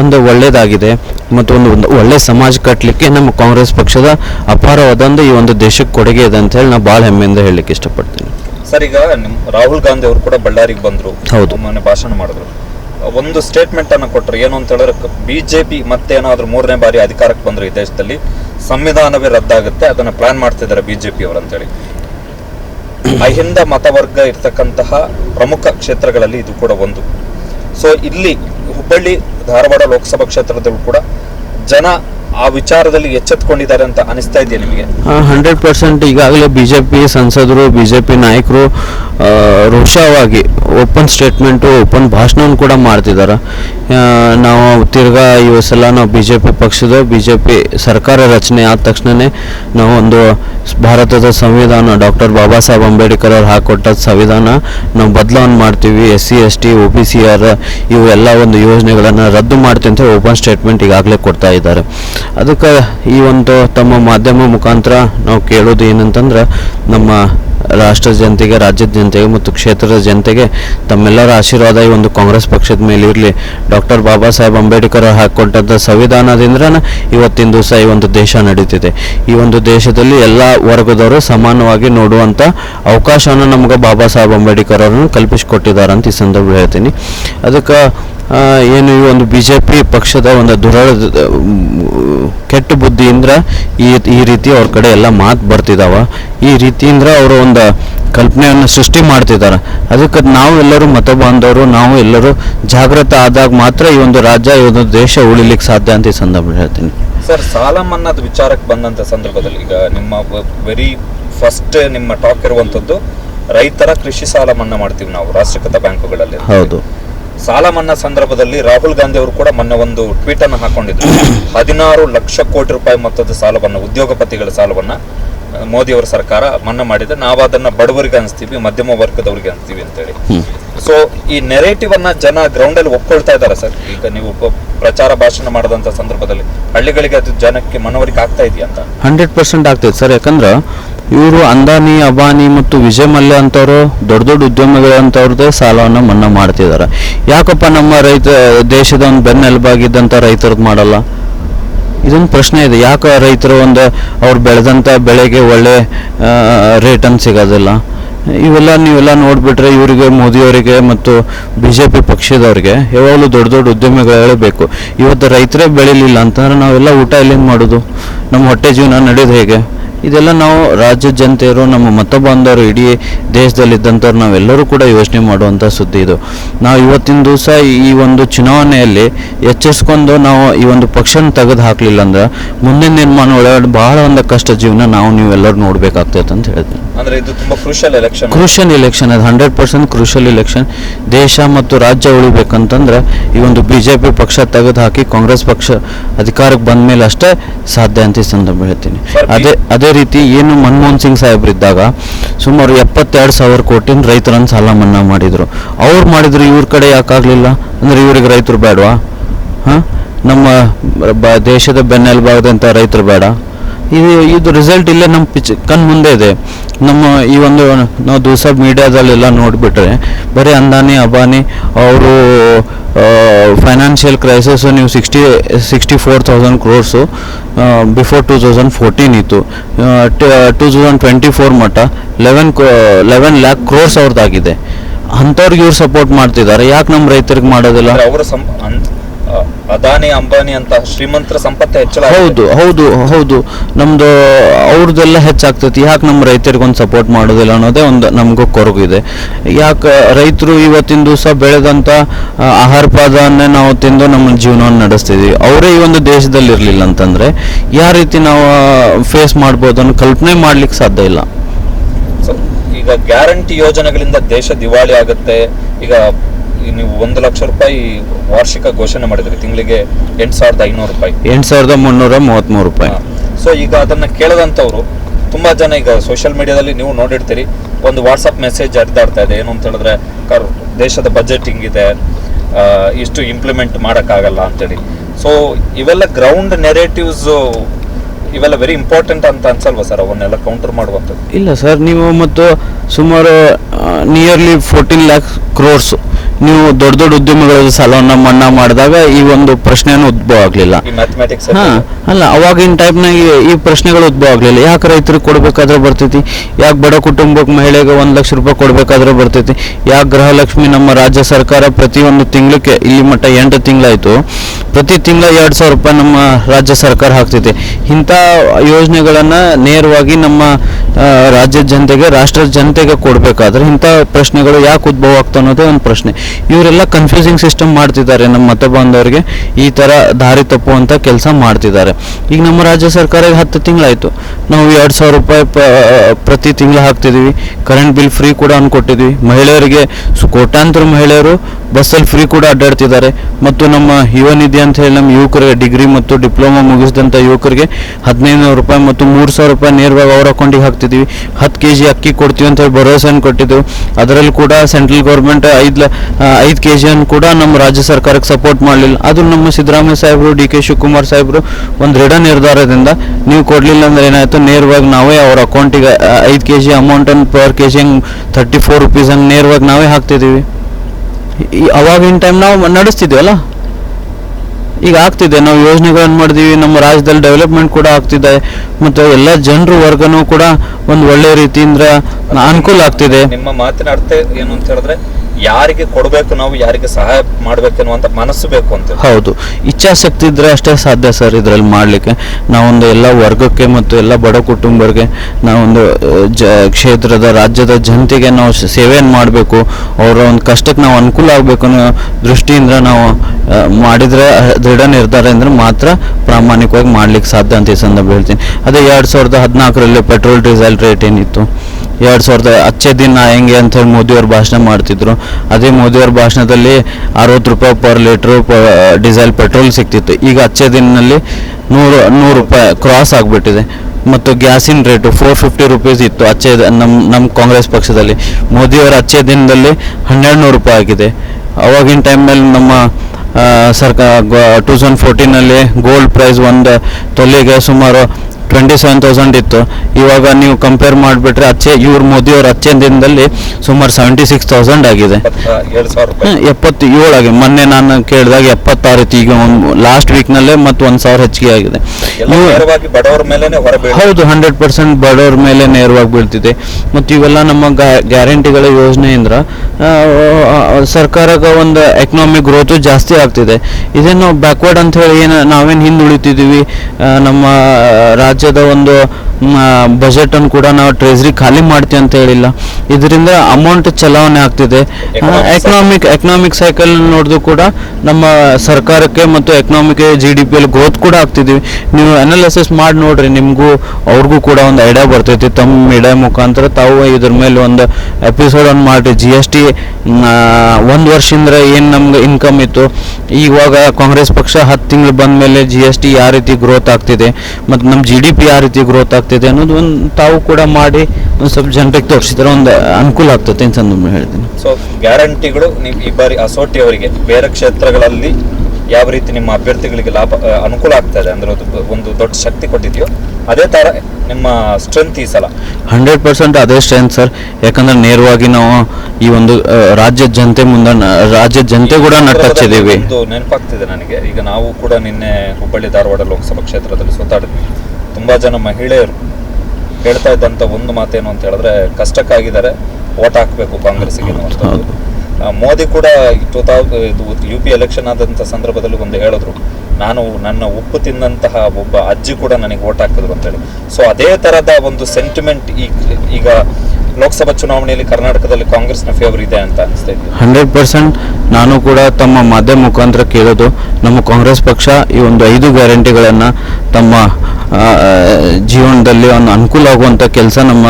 ಒಂದು ಒಳ್ಳೆಯದಾಗಿದೆ ಮತ್ತು ಒಂದು ಒಂದು ಒಳ್ಳೆ ಸಮಾಜ ಕಟ್ಟಲಿಕ್ಕೆ ನಮ್ಮ ಕಾಂಗ್ರೆಸ್ ಪಕ್ಷದ ಅಪಾರವಾದಂದು ಈ ಒಂದು ದೇಶಕ್ಕೆ ಕೊಡುಗೆ ಇದೆ ಅಂತ ಹೇಳಿ ನಾವು ಭಾಳ ಹೆಮ್ಮೆಯಿಂದ ಹೇಳಲಿಕ್ಕೆ ಇಷ್ಟಪಡ್ತೀನಿ. ಸರ್ ಈಗ ರಾಹುಲ್ ಗಾಂಧಿ ಅವರು ಕೂಡ ಬಳ್ಳಾರಿಗೆ ಬಂದರು. ಹೌದು. ಮೊನ್ನೆ ಭಾಷಣ ಮಾಡಿದ್ರು. ಒಂದು ಸ್ಟೇಟ್ಮೆಂಟ್ ಅನ್ನು ಕೊಟ್ಟರು ಏನು ಅಂತ ಹೇಳಿದ್ರೆ ಬಿಜೆಪಿ ಮತ್ತೇನಾದ್ರೂ ಮೂರನೇ ಬಾರಿ ಅಧಿಕಾರಕ್ಕೆ ಬಂದ್ರೆ ಈ ದೇಶದಲ್ಲಿ ಸಂವಿಧಾನವೇ ರದ್ದಾಗುತ್ತೆ. ಅದನ್ನ ಪ್ಲಾನ್ ಮಾಡ್ತಿದ್ದಾರೆ ಬಿಜೆಪಿ ಅವರು ಅಂತೇಳಿ ಅಹಿಂದ ಮತವರ್ಗ ಇರ್ತಕ್ಕಂತಹ ಪ್ರಮುಖ ಕ್ಷೇತ್ರಗಳಲ್ಲಿ ಇದು ಕೂಡ ಒಂದು. ಸೊ ಇಲ್ಲಿ ಹುಬ್ಬಳ್ಳಿ, ಧಾರವಾಡ ಲೋಕಸಭಾ ಕ್ಷೇತ್ರದಲ್ಲೂ ಕೂಡ ಜನ ಆ ವಿಚಾರದಲ್ಲಿ ಎಚ್ಚೆತ್ಕೊಂಡಿದ್ದಾರೆ ಅಂತ ಅನಿಸ್ತಾ ಇದೆಯಾ ನಿಮಗೆ? ಹಂಡ್ರೆಡ್ ಪರ್ಸೆಂಟ್ ಈಗಾಗಲೇ ಬಿ ಜೆ ಪಿ ಸಂಸದರು ಬಿ ಜೆ ಪಿ ನಾಯಕರು ರೋಷವಾಗಿ ಓಪನ್ ಸ್ಟೇಟ್ಮೆಂಟು ಓಪನ್ ಭಾಷಣವನ್ನು ಕೂಡ ಮಾಡ್ತಿದ್ದಾರೆ. ನಾವು ತಿರ್ಗಾ ಈ ನಾವು ಬಿ ಜೆ ಪಿ ಪಕ್ಷದ ಬಿ ಜೆ ಪಿ ಸರ್ಕಾರ ರಚನೆ ಆದ ತಕ್ಷಣವೇ ನಾವು ಒಂದು ಭಾರತದ ಸಂವಿಧಾನ, ಡಾಕ್ಟರ್ ಬಾಬಾ ಸಾಹೇಬ್ ಅಂಬೇಡ್ಕರ್ ಅವ್ರು ಹಾಕೊಟ್ಟ ಸಂವಿಧಾನ ನಾವು ಬದಲಾವಣೆ ಮಾಡ್ತೀವಿ. S C, S T O B C R ಇವು ಎಲ್ಲ ಒಂದು ಯೋಜನೆಗಳನ್ನು ರದ್ದು ಮಾಡ್ತೀವಿ ಅಂತ ಓಪನ್ ಸ್ಟೇಟ್ಮೆಂಟ್ ಈಗಾಗಲೇ ಕೊಡ್ತಾ ಇದ್ದಾರೆ. ಅದಕ್ಕೆ ಈ ಒಂದು ತಮ್ಮ ಮಾಧ್ಯಮ ಮುಖಾಂತರ ನಾವು ಕೇಳೋದು ಏನಂತಂದ್ರೆ ನಮ್ಮ ರಾಷ್ಟ್ರ ಜನತೆಗೆ, ರಾಜ್ಯದ ಜನತೆಗೆ ಮತ್ತು ಕ್ಷೇತ್ರದ ಜನತೆಗೆ ತಮ್ಮೆಲ್ಲರ ಆಶೀರ್ವಾದ ಈ ಒಂದು ಕಾಂಗ್ರೆಸ್ ಪಕ್ಷದ ಮೇಲೆ ಇರಲಿ. ಡಾಕ್ಟರ್ ಬಾಬಾ ಸಾಹೇಬ್ ಅಂಬೇಡ್ಕರ್ ಹಾಕ್ಕೊಟ್ಟಂಥ ಸಂವಿಧಾನದಿಂದ ಇವತ್ತಿನ ದಿವಸ ಈ ಒಂದು ದೇಶ ನಡೀತಿದೆ. ಈ ಒಂದು ದೇಶದಲ್ಲಿ ಎಲ್ಲ ವರ್ಗದವರು ಸಮಾನವಾಗಿ ನೋಡುವಂಥ ಅವಕಾಶವನ್ನು ನಮ್ಗೆ ಬಾಬಾ ಸಾಹೇಬ್ ಅಂಬೇಡ್ಕರ್ ಅವರನ್ನು ಕಲ್ಪಿಸಿಕೊಟ್ಟಿದ್ದಾರೆ ಅಂತ ಈ ಸಂದರ್ಭ ಹೇಳ್ತೀನಿ. ಅದಕ್ಕೆ ಏನು ಈ ಒಂದು ಬಿ ಜೆ ಪಿ ಪಕ್ಷದ ಒಂದು ದುರ ಕೆಟ್ಟ ಬುದ್ಧಿಯಿಂದ ಈ ಈ ರೀತಿ ಅವ್ರ ಕಡೆ ಎಲ್ಲ ಮಾತು ಬರ್ತಿದ್ದಾವೆ ಈ ರೀತಿಯಿಂದ ಅವರು ಒಂದು ಕಲ್ಪನೆಯನ್ನು ಸೃಷ್ಟಿ ಮಾಡ್ತಿದ್ದಾರೆ. ಅದಕ್ಕೆ ನಾವು ಎಲ್ಲರೂ ಮತ ಬಾಂಧವರು ನಾವು ಎಲ್ಲರೂ ಜಾಗೃತ ಆದಾಗ ಮಾತ್ರ ಈ ಒಂದು ರಾಜ್ಯ ಈ ಒಂದು ದೇಶ ಉಳಿಲಿಕ್ಕೆ ಸಾಧ್ಯ ಅಂತ ಈ ಸಂದರ್ಭ ಹೇಳ್ತೀನಿ. ಸರ್ ಸಾಲ ಮನ್ನಾದ ವಿಚಾರಕ್ಕೆ ಬಂದಂತ ಸಂದರ್ಭದಲ್ಲಿ ಈಗ ನಿಮ್ಮ ವೆರಿ ಫಸ್ಟ್ ನಿಮ್ಮ ಟಾಕ್ ಇರುವಂತದ್ದು ರೈತರ ಕೃಷಿ ಸಾಲ ಮನ್ನಾ ಮಾಡ್ತೀವಿ ನಾವು ರಾಷ್ಟ್ರೀಕೃತ ಬ್ಯಾಂಕುಗಳಲ್ಲಿ. ಹೌದು. ಸಾಲ ಮನ್ನಾ ಸಂದರ್ಭದಲ್ಲಿ ರಾಹುಲ್ ಗಾಂಧಿ ಅವರು ಕೂಡ ಮೊನ್ನೆ ಒಂದು ಟ್ವೀಟ್ ಅನ್ನು ಹಾಕೊಂಡಿದ್ರು. ಹದಿನಾರು ಲಕ್ಷ ಕೋಟಿ ರೂಪಾಯಿ ಮೊತ್ತದ ಸಾಲವನ್ನು ಉದ್ಯೋಗಪತಿಗಳ ಸಾಲವನ್ನ ಆ, ಮೋದಿ ಅವರ ಸರ್ಕಾರ ಮನ್ನಾ ಮಾಡಿದೆ ನಾವು ಅದನ್ನ ಬಡವರಿಗೆ ಅನಿಸ್ತೀವಿ ಮಧ್ಯಮ ವರ್ಗದವರಿಗೆ ಅನಿಸ್ತೀವಿ ಅಂತೇಳಿ. ಸೊ ಈ ನೆರೇಟಿವ್ ಅನ್ನ ಜನ ಗ್ರೌಂಡ್ ಅಲ್ಲಿ ಒಪ್ಕೊಳ್ತಾ ಇದ್ದಾರೆ ಸರ್. ಈಗ ನೀವು ಪ್ರಚಾರ ಭಾಷಣ ಮಾಡದಂತ ಸಂದರ್ಭದಲ್ಲಿ ಹಳ್ಳಿಗಳಿಗೆ ಅದು ಜನಕ್ಕೆ ಮನವರಿಕೆ ಆಗ್ತಾ ಇದೆಯಾ ಅಂತ? ಹಂಡ್ರೆಡ್ ಪರ್ಸೆಂಟ್ ಆಗ್ತೈತೆ ಸರ್. ಯಾಕಂದ್ರೆ ಇವರು ಅಂದಾನಿ ಅಬಾನಿ ಮತ್ತು ವಿಜಯ್ ಮಲ್ಯ ಅಂತವರು ದೊಡ್ಡ ದೊಡ್ಡ ಉದ್ಯಮಿಗಳಂತವ್ರದ್ದೇ ಸಾಲವನ್ನು ಮನ್ನಾ ಮಾಡ್ತಿದ್ದಾರೆ. ಯಾಕಪ್ಪ ನಮ್ಮ ರೈತ ದೇಶದ ಒಂದು ಬೆನ್ನೆಲುಬಾಗಿದ್ದಂಥ ರೈತರದ್ದು ಮಾಡಲ್ಲ? ಇದೊಂದು ಪ್ರಶ್ನೆ ಇದೆ. ಯಾಕೆ ರೈತರು ಒಂದು ಅವ್ರು ಬೆಳೆದಂಥ ಬೆಳೆಗೆ ಒಳ್ಳೆ ರೇಟನ್ನು ಸಿಗೋದಿಲ್ಲ? ಇವೆಲ್ಲ ನೀವೆಲ್ಲ ನೋಡಿಬಿಟ್ರೆ ಇವರಿಗೆ, ಮೋದಿಯವರಿಗೆ ಮತ್ತು ಬಿ ಜೆ ಪಿ ಪಕ್ಷದವ್ರಿಗೆ ಯಾವಾಗಲೂ ದೊಡ್ಡ ದೊಡ್ಡ ಉದ್ಯಮಿಗಳೇ ಬೇಕು ಇವತ್ತು ರೈತರೇ ಬೆಳೀಲಿಲ್ಲ ಅಂತಂದ್ರೆ ನಾವೆಲ್ಲ ಊಟ ಎಲ್ಲಿಂದ ಮಾಡೋದು? ನಮ್ಮ ಹೊಟ್ಟೆ ಜೀವನ ನಡೆಯೋದು ಹೇಗೆ? ಇದೆಲ್ಲ ನಾವು ರಾಜ್ಯ ಜನತೆಯರು, ನಮ್ಮ ಮತ ಬಾಂಧವರು, ಇಡೀ ದೇಶದಲ್ಲಿದ್ದಂಥವ್ರು ನಾವೆಲ್ಲರೂ ಕೂಡ ಯೋಚನೆ ಮಾಡುವಂಥ ಸುದ್ದಿ ಇದು. ನಾವು ಇವತ್ತಿನ ದಿವಸ ಈ ಒಂದು ಚುನಾವಣೆಯಲ್ಲಿ ಎಚ್ಚರಿಸ್ಕೊಂಡು ನಾವು ಈ ಒಂದು ಪಕ್ಷನ ತೆಗೆದು ಹಾಕಲಿಲ್ಲ ಅಂದ್ರೆ ಮುಂದಿನ ನಿರ್ಮಾಣ ಒಳಗಡೆ ಬಹಳ ಒಂದು ಕಷ್ಟ ಜೀವನ ನಾವು ನೀವೆಲ್ಲರೂ ನೋಡಬೇಕಾಗ್ತೈತೆ ಅಂತ ಹೇಳ್ತೀನಿ. ಅಂದ್ರೆ ಇದು ತುಂಬಾ ಕ್ರೂಷಲ್ ಎಲೆಕ್ಷನ್ ಕ್ರೂಷಲ್ ಅದು ಹಂಡ್ರೆಡ್ ಪರ್ಸೆಂಟ್ ಕ್ರೂಷಲ್ ಇಲೆಕ್ಷನ್ ದೇಶ ಮತ್ತು ರಾಜ್ಯ ಉಳಿಬೇಕಂತಂದ್ರೆ ಈ ಒಂದು ಬಿ ಜೆ ಪಿ ಪಕ್ಷ ತೆಗೆದು ಹಾಕಿ ಕಾಂಗ್ರೆಸ್ ಪಕ್ಷ ಅಧಿಕಾರಕ್ಕೆ ಬಂದ ಮೇಲೆ ಅಷ್ಟೇ ಸಾಧ್ಯ ಅಂತ ಸಂದರ್ಭ ಹೇಳ್ತೀನಿ. ಅದೇ ಅದೇ ರೀತಿ ಏನು ಮನಮೋಹನ್ ಸಿಂಗ್ ಸಾಹೇಬ್ರಿದ್ದಾಗ ಸುಮಾರು ಎಪ್ಪತ್ತೆರಡು ಸಾವಿರ ಕೋಟಿನ ರೈತರನ್ನು ಸಾಲ ಮನ್ನಾ ಮಾಡಿದರು. ಅವ್ರು ಮಾಡಿದ್ರು ಇವ್ರ ಕಡೆ ಯಾಕಾಗಲಿಲ್ಲ? ಅಂದರೆ ಇವ್ರಿಗೆ ರೈತರು ಬೇಡವಾ? ಹಾಂ? ನಮ್ಮ ಬ ದೇಶದ ಬೆನ್ನೆಲುಬಾಗದಂಥ ರೈತರು ಬೇಡ. ಇದು ಇದು ರಿಸಲ್ಟ್ ಇಲ್ಲೇ ನಮ್ಮ ಪಿಚ್ ಕಣ್ ಮುಂದೆ ಇದೆ. ನಮ್ಮ ಈ ಒಂದು ನಾವು ದಿವಸ ಮೀಡಿಯಾದಲ್ಲೆಲ್ಲ ನೋಡಿಬಿಟ್ರೆ, ಬರೀ ಅಂದಾನಿ, ಅಬಾನಿ ಅವರು ಫೈನಾನ್ಷಿಯಲ್ ಕ್ರೈಸಿಸು ನೀವು sixty sixty four thousand crores before two thousand fourteen ಇತ್ತು. ಟೂ ತೌಸಂಡ್ ಟ್ವೆಂಟಿ ಫೋರ್ ಮಟ್ಟ ಲೆವೆನ್ ಲೆವೆನ್ ಲ್ಯಾಕ್ ಕ್ರೋರ್ಸ್ ಅವ್ರದ್ದಾಗಿದೆ. ಅಂಥವ್ರಿಗೆ ಇವ್ರು ಸಪೋರ್ಟ್ ಮಾಡ್ತಿದ್ದಾರೆ. ಯಾಕೆ ನಮ್ಮ ರೈತರಿಗೆ ಮಾಡೋದಿಲ್ಲ? ಅವರ ಅದಾನಿ ಅಂಬಾನಿ ಅಂತ ಶ್ರೀಮಂತರ ಸಂಪತ್ತು ಹೆಚ್ಚಳ ಹೌದು ಹೌದು ಹೌದು. ನಮ್ದು ಅವ್ರದ್ದೆಲ್ಲ ಹೆಚ್ಚಾಗ್ತೈತಿ. ಯಾಕೆ ನಮ್ಮ ರೈತರಿಗೆ ಒಂದು ಸಪೋರ್ಟ್ ಮಾಡೋದಿಲ್ಲ ಅನ್ನೋದೇ ಒಂದು ನಮಗೂ ಕೊರಗಿದೆ. ಯಾಕೆ ರೈತರು ಇವತ್ತಿನ ದಿವಸ ಬೆಳೆದಂಥ ಆಹಾರ ಪಾದನ್ನೇ ನಾವು ತಿಂದು ನಮ್ಮ ಜೀವನವನ್ನು ನಡೆಸ್ತಿದ್ವಿ. ಅವರೇ ಈ ಒಂದು ದೇಶದಲ್ಲಿ ಇರಲಿಲ್ಲ ಅಂತಂದರೆ ಯಾವ ರೀತಿ ನಾವು ಫೇಸ್ ಮಾಡ್ಬೋದು ಅನ್ನೋ ಕಲ್ಪನೆ ಮಾಡ್ಲಿಕ್ಕೆ ಸಾಧ್ಯ ಇಲ್ಲ. ಈಗ ಗ್ಯಾರಂಟಿ ಯೋಜನೆಗಳಿಂದ ದೇಶ ದಿವಾಳಿ ಆಗುತ್ತೆ. ಈಗ ನೀವು ಒಂದು ಲಕ್ಷ ರೂಪಾಯಿ ವಾರ್ಷಿಕ ಘೋಷಣೆ ಮಾಡಿದ್ರಿ ತಿಂಗಳಿಗೆ ಎಂಟು ಸಾವಿರದ ಐನೂರು ರೂಪಾಯಿ. ಎಂಟು ಸಾವಿರದ ಮುನ್ನೂರ ಮೂವತ್ತ್ಮೂರು ರೂಪಾಯಿ. ಸೊ ಈಗ ಅದನ್ನ ಕೇಳದಂತವ್ರು ತುಂಬಾ ಜನ ಈಗ ಸೋಷಿಯಲ್ ಮೀಡಿಯಾದಲ್ಲಿ ನೀವು ನೋಡಿರ್ತೀರಿ ಒಂದು ವಾಟ್ಸಪ್ ಮೆಸೇಜ್ ಹರಿದಾಡ್ತಾ ಇದೆ ಏನು ಅಂತ ಹೇಳಿದ್ರೆ ಕರ್ ದೇಶದ ಬಜೆಟ್ ಹಿಂಗಿದೆ ಇಷ್ಟು ಇಂಪ್ಲಿಮೆಂಟ್ ಮಾಡೋಕ್ಕಾಗಲ್ಲ ಅಂತೇಳಿ. ಸೊ ಇವೆಲ್ಲ ಗ್ರೌಂಡ್ ನೆರೇಟಿವ್ಸ್ ಇವೆಲ್ಲ ವೆರಿ ಇಂಪಾರ್ಟೆಂಟ್ ಅಂತ ಅನ್ಸಲ್ವಾ ಸರ್ ಅವನ್ನೆಲ್ಲ ಕೌಂಟರ್ ಮಾಡುವಂಥದ್ದು? ಇಲ್ಲ ಸರ್ ನೀವು ಮತ್ತು ಸುಮಾರು ನಿಯರ್ಲಿ ಫೋರ್ಟೀನ್ ಲ್ಯಾಕ್ಸ್ ಕ್ರೋರ್ಸ್ ನೀವು ದೊಡ್ಡ ದೊಡ್ಡ ಉದ್ಯಮಗಳ ಸಾಲವನ್ನು ಮನ್ನಾ ಮಾಡಿದಾಗ ಈ ಒಂದು ಪ್ರಶ್ನೆನೂ ಉದ್ಭವ ಆಗಲಿಲ್ಲ. ಹಾಂ ಅಲ್ಲ ಅವಾಗಿನ ಟೈಪ್ನಾಗ ಈ ಪ್ರಶ್ನೆಗಳು ಉದ್ಭವ ಆಗಲಿಲ್ಲ. ಯಾಕೆ ರೈತರಿಗೆ ಕೊಡಬೇಕಾದ್ರೆ ಬರ್ತೈತಿ? ಯಾಕೆ ಬಡ ಕುಟುಂಬಕ್ಕೆ ಮಹಿಳೆಗೆ ಒಂದು ಲಕ್ಷ ರೂಪಾಯಿ ಕೊಡಬೇಕಾದ್ರೆ ಬರ್ತೈತಿ? ಯಾಕೆ ಗೃಹಲಕ್ಷ್ಮಿ ನಮ್ಮ ರಾಜ್ಯ ಸರ್ಕಾರ ಪ್ರತಿಯೊಂದು ತಿಂಗ್ಳಕ್ಕೆ ಇಲ್ಲಿ ಮಟ್ಟ ಎಂಟು ತಿಂಗಳಾಯಿತು ಪ್ರತಿ ತಿಂಗಳ ಎರಡು ಸಾವಿರ ರೂಪಾಯಿ ನಮ್ಮ ರಾಜ್ಯ ಸರ್ಕಾರ ಹಾಕ್ತೈತಿ. ಇಂಥ ಯೋಜನೆಗಳನ್ನು ನೇರವಾಗಿ ನಮ್ಮ ರಾಜ್ಯದ ಜನತೆಗೆ ರಾಷ್ಟ್ರದ ಜನತೆಗೆ ಕೊಡಬೇಕಾದ್ರೆ ಇಂಥ ಪ್ರಶ್ನೆಗಳು ಯಾಕೆ ಉದ್ಭವ ಆಗ್ತಾ ಅನ್ನೋದೇ ಒಂದು ಪ್ರಶ್ನೆ. ಇವರೆಲ್ಲ ಕನ್ಫ್ಯೂಸಿಂಗ್ ಸಿಸ್ಟಮ್ ಮಾಡ್ತಿದ್ದಾರೆ ನಮ್ಮ ಮತ ಬಾಂಧವರಿಗೆ. ಈ ಥರ ದಾರಿ ತಪ್ಪುವಂಥ ಕೆಲಸ ಮಾಡ್ತಿದ್ದಾರೆ. ಈಗ ನಮ್ಮ ರಾಜ್ಯ ಸರ್ಕಾರ ಹತ್ತು ತಿಂಗಳಾಯಿತು. ನಾವು ಎರಡು ಸಾವಿರ ರೂಪಾಯಿ ಪ್ರತಿ ತಿಂಗಳು ಹಾಕ್ತಿದ್ದೀವಿ ಕರೆಂಟ್ ಬಿಲ್ ಫ್ರೀ ಕೂಡ ಅನ್ಕೊಟ್ಟಿದ್ವಿ. ಮಹಿಳೆಯರಿಗೆ, ಕೋಟ್ಯಾಂತರ ಮಹಿಳೆಯರು ಬಸ್ಸಲ್ಲಿ ಫ್ರೀ ಕೂಡ ಅಡ್ಡಾಡ್ತಿದ್ದಾರೆ. ಮತ್ತು ನಮ್ಮ ಯುವ ನಿಧಿ ಅಂತ ಹೇಳಿ ನಮ್ಮ ಯುವಕರಿಗೆ ಡಿಗ್ರಿ ಮತ್ತು ಡಿಪ್ಲೊಮಾ ಮುಗಿಸಿದಂಥ ಯುವಕರಿಗೆ ಹದಿನೈದು ನೂರು ರೂಪಾಯಿ ಮತ್ತು ಮೂರು ಸಾವಿರ ರೂಪಾಯಿ ನೇರವಾಗಿ ಅವ್ರ ಅಕೌಂಟಿಗೆ ಹಾಕ್ತಿದ್ದೀವಿ ಹತ್ತು ಕೆ ಜಿ ಅಕ್ಕಿ ಕೊಡ್ತೀವಿ ಅಂತ ಹೇಳಿ ಭರವಸೆಯನ್ನು ಕೊಟ್ಟಿದ್ದೆವು ಅದರಲ್ಲಿ ಕೂಡ ಸೆಂಟ್ರಲ್ ಗೌರ್ಮೆಂಟ್ ಐದು ಐದು ಕೆ ಜಿಯನ್ನು ಕೂಡ ನಮ್ಮ ರಾಜ್ಯ ಸರ್ಕಾರಕ್ಕೆ ಸಪೋರ್ಟ್ ಮಾಡಲಿಲ್ಲ. ಅದು ನಮ್ಮ ಸಿದ್ದರಾಮಯ್ಯ ಸಾಹೇಬರು, ಡಿ ಕೆ ಶಿವಕುಮಾರ್ ಸಾಹೇಬರು ಒಂದು ದೃಢ ನಿರ್ಧಾರದಿಂದ ನೀವು ಕೊಡಲಿಲ್ಲ ಅಂದ್ರೆ ಏನಾಯಿತು? ನೇರವಾಗಿ ನಾವೇ ಅವ್ರ ಅಕೌಂಟಿಗೆ ಐದು ಕೆ ಜಿ ಅಮೌಂಟನ್ನು per K G thirty four ರುಪೀಸನ್ನು ನೇರವಾಗಿ ನಾವೇ ಹಾಕ್ತಿದ್ದೀವಿ ಅವಾಗಿನ ಟೈಮ್ ನಾವು ನಡೆಸ್ತಿದ್ವಲ್ಲ? ಈಗ ಆಗ್ತಿದೆ, ನಾವು ಯೋಜನೆಗಳನ್ನು ಮಾಡಿದೀವಿ, ನಮ್ಮ ರಾಜ್ಯದಲ್ಲಿ ಡೆವಲಪ್ಮೆಂಟ್ ಕೂಡ ಆಗ್ತಿದೆ, ಮತ್ತು ಎಲ್ಲ ಜನರು ವರ್ಗನೂ ಕೂಡ ಒಂದು ಒಳ್ಳೆ ರೀತಿಯಿಂದ ಅನುಕೂಲ ಆಗ್ತಿದೆ. ನಿಮ್ಮ ಮಾತಿನ ಅರ್ಥ ಏನು ಅಂತ ಹೇಳಿದ್ರೆ ಯಾರಿಗೆ ಕೊಡಬೇಕು ನಾವು, ಯಾರಿಗೆ ಸಹಾಯ ಮಾಡ್ಬೇಕು ಅನ್ನುವಂತ ಮನಸ್ಸು ಬೇಕು ಅಂತ. ಹೌದು. ಇಚ್ಛಾಶಕ್ತಿ ಇದ್ರೆ ಅಷ್ಟೇ ಸಾಧ್ಯ ಸರ್ ಇದರಲ್ಲಿ ಮಾಡಲಿಕ್ಕೆ. ನಾವೊಂದು ಎಲ್ಲ ವರ್ಗಕ್ಕೆ ಮತ್ತು ಎಲ್ಲ ಬಡ ಕುಟುಂಬರಿಗೆ ನಾವೊಂದು ಜ, ಕ್ಷೇತ್ರದ, ರಾಜ್ಯದ ಜನತೆಗೆ ನಾವು ಸೇವೆಯನ್ನು ಮಾಡಬೇಕು. ಅವರ ಒಂದು ಕಷ್ಟಕ್ಕೆ ನಾವು ಅನುಕೂಲ ಆಗಬೇಕು ಅನ್ನೋ ದೃಷ್ಟಿಯಿಂದ ನಾವು ಮಾಡಿದರೆ ದೃಢ ನಿರ್ಧಾರ ಅಂದ್ರೆ ಮಾತ್ರ ಪ್ರಾಮಾಣಿಕವಾಗಿ ಮಾಡ್ಲಿಕ್ಕೆ ಸಾಧ್ಯ ಅಂತ ಈ ಸಂದರ್ಭ ಹೇಳ್ತೀನಿ. ಅದೇ ಎರಡು ಸಾವಿರದ ಹದಿನಾಲ್ಕರಲ್ಲಿ ಪೆಟ್ರೋಲ್, ಡೀಸೆಲ್ ರೇಟ್ ಏನಿತ್ತು? ಎರಡು ಸಾವಿರದ ಅಚ್ಚೆ ದಿನ ಹೆಂಗೆ ಅಂತ ಹೇಳಿ ಮೋದಿಯವ್ರ ಭಾಷಣ ಮಾಡ್ತಿದ್ರು. ಅದೇ ಮೋದಿಯವ್ರ ಭಾಷಣದಲ್ಲಿ ಅರವತ್ತು ರೂಪಾಯಿ ಪರ್ ಲೀಟ್ರು ಪ, ಡೀಸೆಲ್ ಪೆಟ್ರೋಲ್ ಸಿಗ್ತಿತ್ತು ಈಗ ಅಚ್ಚೆ ದಿನದಲ್ಲಿ ನೂರು ನೂರು ರೂಪಾಯಿ ಕ್ರಾಸ್ ಆಗಿಬಿಟ್ಟಿದೆ. ಮತ್ತು ಗ್ಯಾಸಿನ ರೇಟು ಫೋರ್ ಫಿಫ್ಟಿ ರುಪೀಸ್ ಇತ್ತು ಅಚ್ಚೆ ನಮ್ಮ ನಮ್ಮ ಕಾಂಗ್ರೆಸ್ ಪಕ್ಷದಲ್ಲಿ. ಮೋದಿಯವರ ಅಚ್ಚೆ ದಿನದಲ್ಲಿ ಹನ್ನೆರಡು ನೂರು ರೂಪಾಯಿ ಆಗಿದೆ. ಅವಾಗಿನ ಟೈಮ್ನಲ್ಲಿ ನಮ್ಮ ಸರ್ಕಾರ ಟೂ ತೌಸಂಡ್ ಫೋರ್ಟೀನಲ್ಲಿ ಗೋಲ್ಡ್ ಪ್ರೈಸ್ ಒಂದು ತೊಲೆಗೆ ಸುಮಾರು ಟ್ವೆಂಟಿ ಸೆವೆನ್ ತೌಸಂಡ್ ಇತ್ತು. ಇವಾಗ ನೀವು ಕಂಪೇರ್ ಮಾಡಿಬಿಟ್ರೆ ಅಚ್ಚೆ ಇವ್ರ ಮೋದಿಯವ್ರ ಅಚ್ಚೆ ದಿನದಲ್ಲಿ ಸುಮಾರು ಸೆವೆಂಟಿ ಸಿಕ್ಸ್ ತೌಸಂಡ್ ಆಗಿದೆ ಎಪ್ಪತ್ತು ಏಳು ಆಗಿದೆ ಮೊನ್ನೆ ನಾನು ಕೇಳಿದಾಗ ಎಪ್ಪತ್ತಾರು ಇತ್ತು ಈಗ ಒಂದು ಲಾಸ್ಟ್ ವೀಕ್ನಲ್ಲೇ ಮತ್ತು ಒಂದು ಸಾವಿರ ಹೆಚ್ಚಿಗೆ ಆಗಿದೆ. ಹೌದು ಹಂಡ್ರೆಡ್ ಪರ್ಸೆಂಟ್ ಬಡವ್ರ ಮೇಲೆ ನೇರವಾಗಿ ಬೀಳ್ತಿದೆ. ಮತ್ತು ಇವೆಲ್ಲ ನಮ್ಮ ಗ್ಯಾರಂಟಿಗಳ ಯೋಜನೆಯಿಂದ ಸರ್ಕಾರಕ್ಕೆ ಒಂದು ಎಕನಾಮಿಕ್ ಗ್ರೋತು ಜಾಸ್ತಿ ಆಗ್ತಿದೆ. ಇದೇನು ನಾವು ಬ್ಯಾಕ್ವರ್ಡ್ ಅಂತ ಹೇಳಿ ಏನು ನಾವೇನು ಹಿಂದುಳಿತಿದ್ದೀವಿ ನಮ್ಮ ರಾಜ್ಯ ರಾಜ್ಯದ ಒಂದು ಬಜೆಟನ್ನು ಕೂಡ ನಾವು ಟ್ರೆಜರಿ ಖಾಲಿ ಮಾಡ್ತೀವಿ ಅಂತ ಹೇಳಿಲ್ಲ. ಇದರಿಂದ ಅಮೌಂಟ್ ಚಲಾವಣೆ ಆಗ್ತಿದೆ. ಎಕನಾಮಿಕ್ ಎಕನಾಮಿಕ್ ಸೈಕಲ್ ನೋಡಿದ್ರು ಕೂಡ ನಮ್ಮ ಸರ್ಕಾರಕ್ಕೆ ಮತ್ತು ಎಕನಾಮಿಕ್ ಜಿ ಡಿ ಪಿಯಲ್ಲಿ ಗ್ರೋತ್ ಕೂಡ ಆಗ್ತಿದ್ವಿ. ನೀವು ಅನಾಲಿಸಿಸ್ ಮಾಡಿ ನೋಡ್ರಿ ನಿಮಗೂ ಅವ್ರಿಗೂ ಕೂಡ ಒಂದು ಐಡಿಯಾ ಬರ್ತೈತಿ. ತಮ್ಮ ಮೀಡಿಯಾ ಮುಖಾಂತರ ತಾವು ಇದ್ರ ಮೇಲೆ ಒಂದು ಎಪಿಸೋಡ್ ಅನ್ನು ಮಾಡಿರಿ. ಜಿ ಎಸ್ ಟಿ ಒಂದು ವರ್ಷದಿಂದ ಏನು ನಮ್ಗೆ ಇನ್ಕಮ್ ಇತ್ತು. ಇವಾಗ ಕಾಂಗ್ರೆಸ್ ಪಕ್ಷ ಹತ್ತು ತಿಂಗಳು ಬಂದ ಮೇಲೆ ಜಿ ಎಸ್ ಟಿ ಯಾವ ರೀತಿ ಗ್ರೋತ್ ಆಗ್ತಿದೆ. ಮತ್ತು ನಮ್ಮ ಜಿ ಡಿ ಪಿ ಯಾವ ರೀತಿ ಗ್ರೋತ್ ಆಗ್ತಿದೆ. ಅನ್ನೋದು ಒಂದು ತಾವು ಕೂಡ ಮಾಡಿ ಒಂದು ಸ್ವಲ್ಪ ಜನರಿಗೆ ತೋರಿಸಿದ್ರೆ ಒಂದು ಅನುಕೂಲ ಆಗ್ತದೆ ಅಂತ ನಾನು ಹೇಳ್ತೀನಿ. ಸೊ ಗ್ಯಾರಂಟಿಗಳು ನೀವು ಈ ಬಾರಿ ಅಸೋಟಿ ಅವರಿಗೆ ಬೇರೆ ಕ್ಷೇತ್ರಗಳಲ್ಲಿ ಯಾವ ರೀತಿ ನಿಮ್ಮ ಅಭ್ಯರ್ಥಿಗಳಿಗೆ ಲಾಭ ಅನುಕೂಲ ಆಗ್ತಾ ಇದೆ ಅಂದ್ರೆ ಅದು ಒಂದು ದೊಡ್ಡ ಶಕ್ತಿ ಕೊಟ್ಟಿದೆಯೋ ಅದೇ ತರ ನಿಮ್ಮ ಸ್ಟ್ರೆಂತ್ ಈ ಸಲ. ಹಂಡ್ರೆಡ್ ಪರ್ಸೆಂಟ್ ಅದೇ ಸ್ಟ್ರೆಂತ್ ಸರ್ ಯಾಕಂದ್ರೆ ನೇರವಾಗಿ ನಾವು ಈ ಒಂದು ರಾಜ್ಯ ರಾಜ್ಯದ ಜನತೆ ಮುಂದೆ ರಾಜ್ಯ ರಾಜ್ಯದ ಜನತೆ ಕೂಡ ನಟ್ಟಚ್ಚಿದ್ದೀವಿ ಒಂದು ನೆನಪಾಗ್ತಿದೆ ನನಗೆ. ಈಗ ನಾವು ಕೂಡ ನಿನ್ನೆ ಹುಬ್ಬಳ್ಳಿ ಧಾರವಾಡ ಲೋಕಸಭಾ ಕ್ಷೇತ್ರದಲ್ಲಿ ಸುತ್ತಾಡಿದ್ವಿ ತುಂಬಾ ಜನ ಮಹಿಳೆಯರು ಹೇಳ್ತಾ ಇದ್ದಂತ ಒಂದು ಮಾತೇನು ಅಂತ ಹೇಳಿದ್ರೆ ಕಷ್ಟಕ್ಕಾಗಿದ್ದಾರೆ ಓಟ್ ಹಾಕಬೇಕು ಕಾಂಗ್ರೆಸ್ಗೆ ಅನ್ನುವಂಥದ್ದು. ಮೋದಿ ಕೂಡ ಟೂ ತೌಸ್ ಇದು ಯು ಪಿ ಎಲೆಕ್ಷನ್ ಆದಂಥ ಸಂದರ್ಭದಲ್ಲಿ ಒಂದು ಹೇಳಿದ್ರು. ನಾನು ನನ್ನ ಉಪ್ಪು ತಿಂದಂತಹ ಒಬ್ಬ ಅಜ್ಜಿ ಕೂಡ ನನಗೆ ಓಟ್ ಹಾಕಿದ್ರು ಅಂತೇಳಿ. ಸೊ ಅದೇ ತರದ ಒಂದು ಸೆಂಟಿಮೆಂಟ್ ಈಗ ಈಗ ಲೋಕಸಭಾ ಚುನಾವಣೆಯಲ್ಲಿ ಕರ್ನಾಟಕದಲ್ಲಿ ಕಾಂಗ್ರೆಸ್ನ ಫೇವರ್ ಇದೆ ಅಂತ ಅನಿಸ್ತಾ ಇದೆ. ಹಂಡ್ರೆಡ್ ಪರ್ಸೆಂಟ್ ನಾನು ಕೂಡ ತಮ್ಮ ಮಾಧ್ಯಮ ಮುಖಾಂತರ ಕೇಳೋದು, ನಮ್ಮ ಕಾಂಗ್ರೆಸ್ ಪಕ್ಷ ಈ ಒಂದು ಐದು ಗ್ಯಾರಂಟಿಗಳನ್ನು ತಮ್ಮ ಜೀವನದಲ್ಲಿ ಒಂದು ಅನುಕೂಲ ಆಗುವಂಥ ಕೆಲಸ ನಮ್ಮ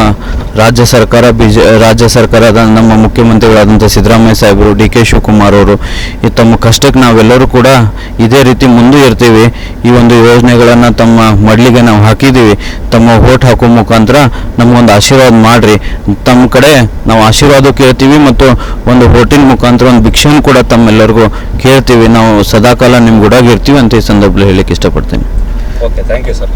ರಾಜ್ಯ ಸರ್ಕಾರ ಬಿಜ ರಾಜ್ಯ ಸರ್ಕಾರದ ನಮ್ಮ ಮುಖ್ಯಮಂತ್ರಿಗಳಾದಂಥ ಸಿದ್ದರಾಮಯ್ಯ ಸಾಹೇಬರು ಡಿ ಕೆ ಶಿವಕುಮಾರ್ ಅವರು ಈ ತಮ್ಮ ಕಷ್ಟಕ್ಕೆ ನಾವೆಲ್ಲರೂ ಕೂಡ ಇದೇ ರೀತಿ ಮುಂದೆ ಇರ್ತೀವಿ. ಈ ಒಂದು ಯೋಜನೆಗಳನ್ನು ತಮ್ಮ ಮಡ್ಲಿಗೆ ನಾವು ಹಾಕಿದ್ದೀವಿ. ತಮ್ಮ ಓಟ್ ಹಾಕೋ ಮುಖಾಂತರ ನಮಗೊಂದು ಆಶೀರ್ವಾದ ಮಾಡಿರಿ. ತಮ್ಮ ಕಡೆ ನಾವು ಆಶೀರ್ವಾದ ಕೇಳ್ತೀವಿ ಮತ್ತು ಒಂದು ಓಟಿನ ಮುಖಾಂತರ ಒಂದು ಭಿಕ್ಷೆಯನ್ನು ಕೂಡ ತಮ್ಮೆಲ್ಲರಿಗೂ ಕೇಳ್ತೀವಿ. ನಾವು ಸದಾಕಾಲ ನಿಮ್ಮ ಗುಡಾಗಿರ್ತೀವಿ ಅಂತ ಈ ಸಂದರ್ಭದಲ್ಲಿ ಹೇಳಲಿಕ್ಕೆ ಇಷ್ಟಪಡ್ತೀನಿ. Okay thank you sir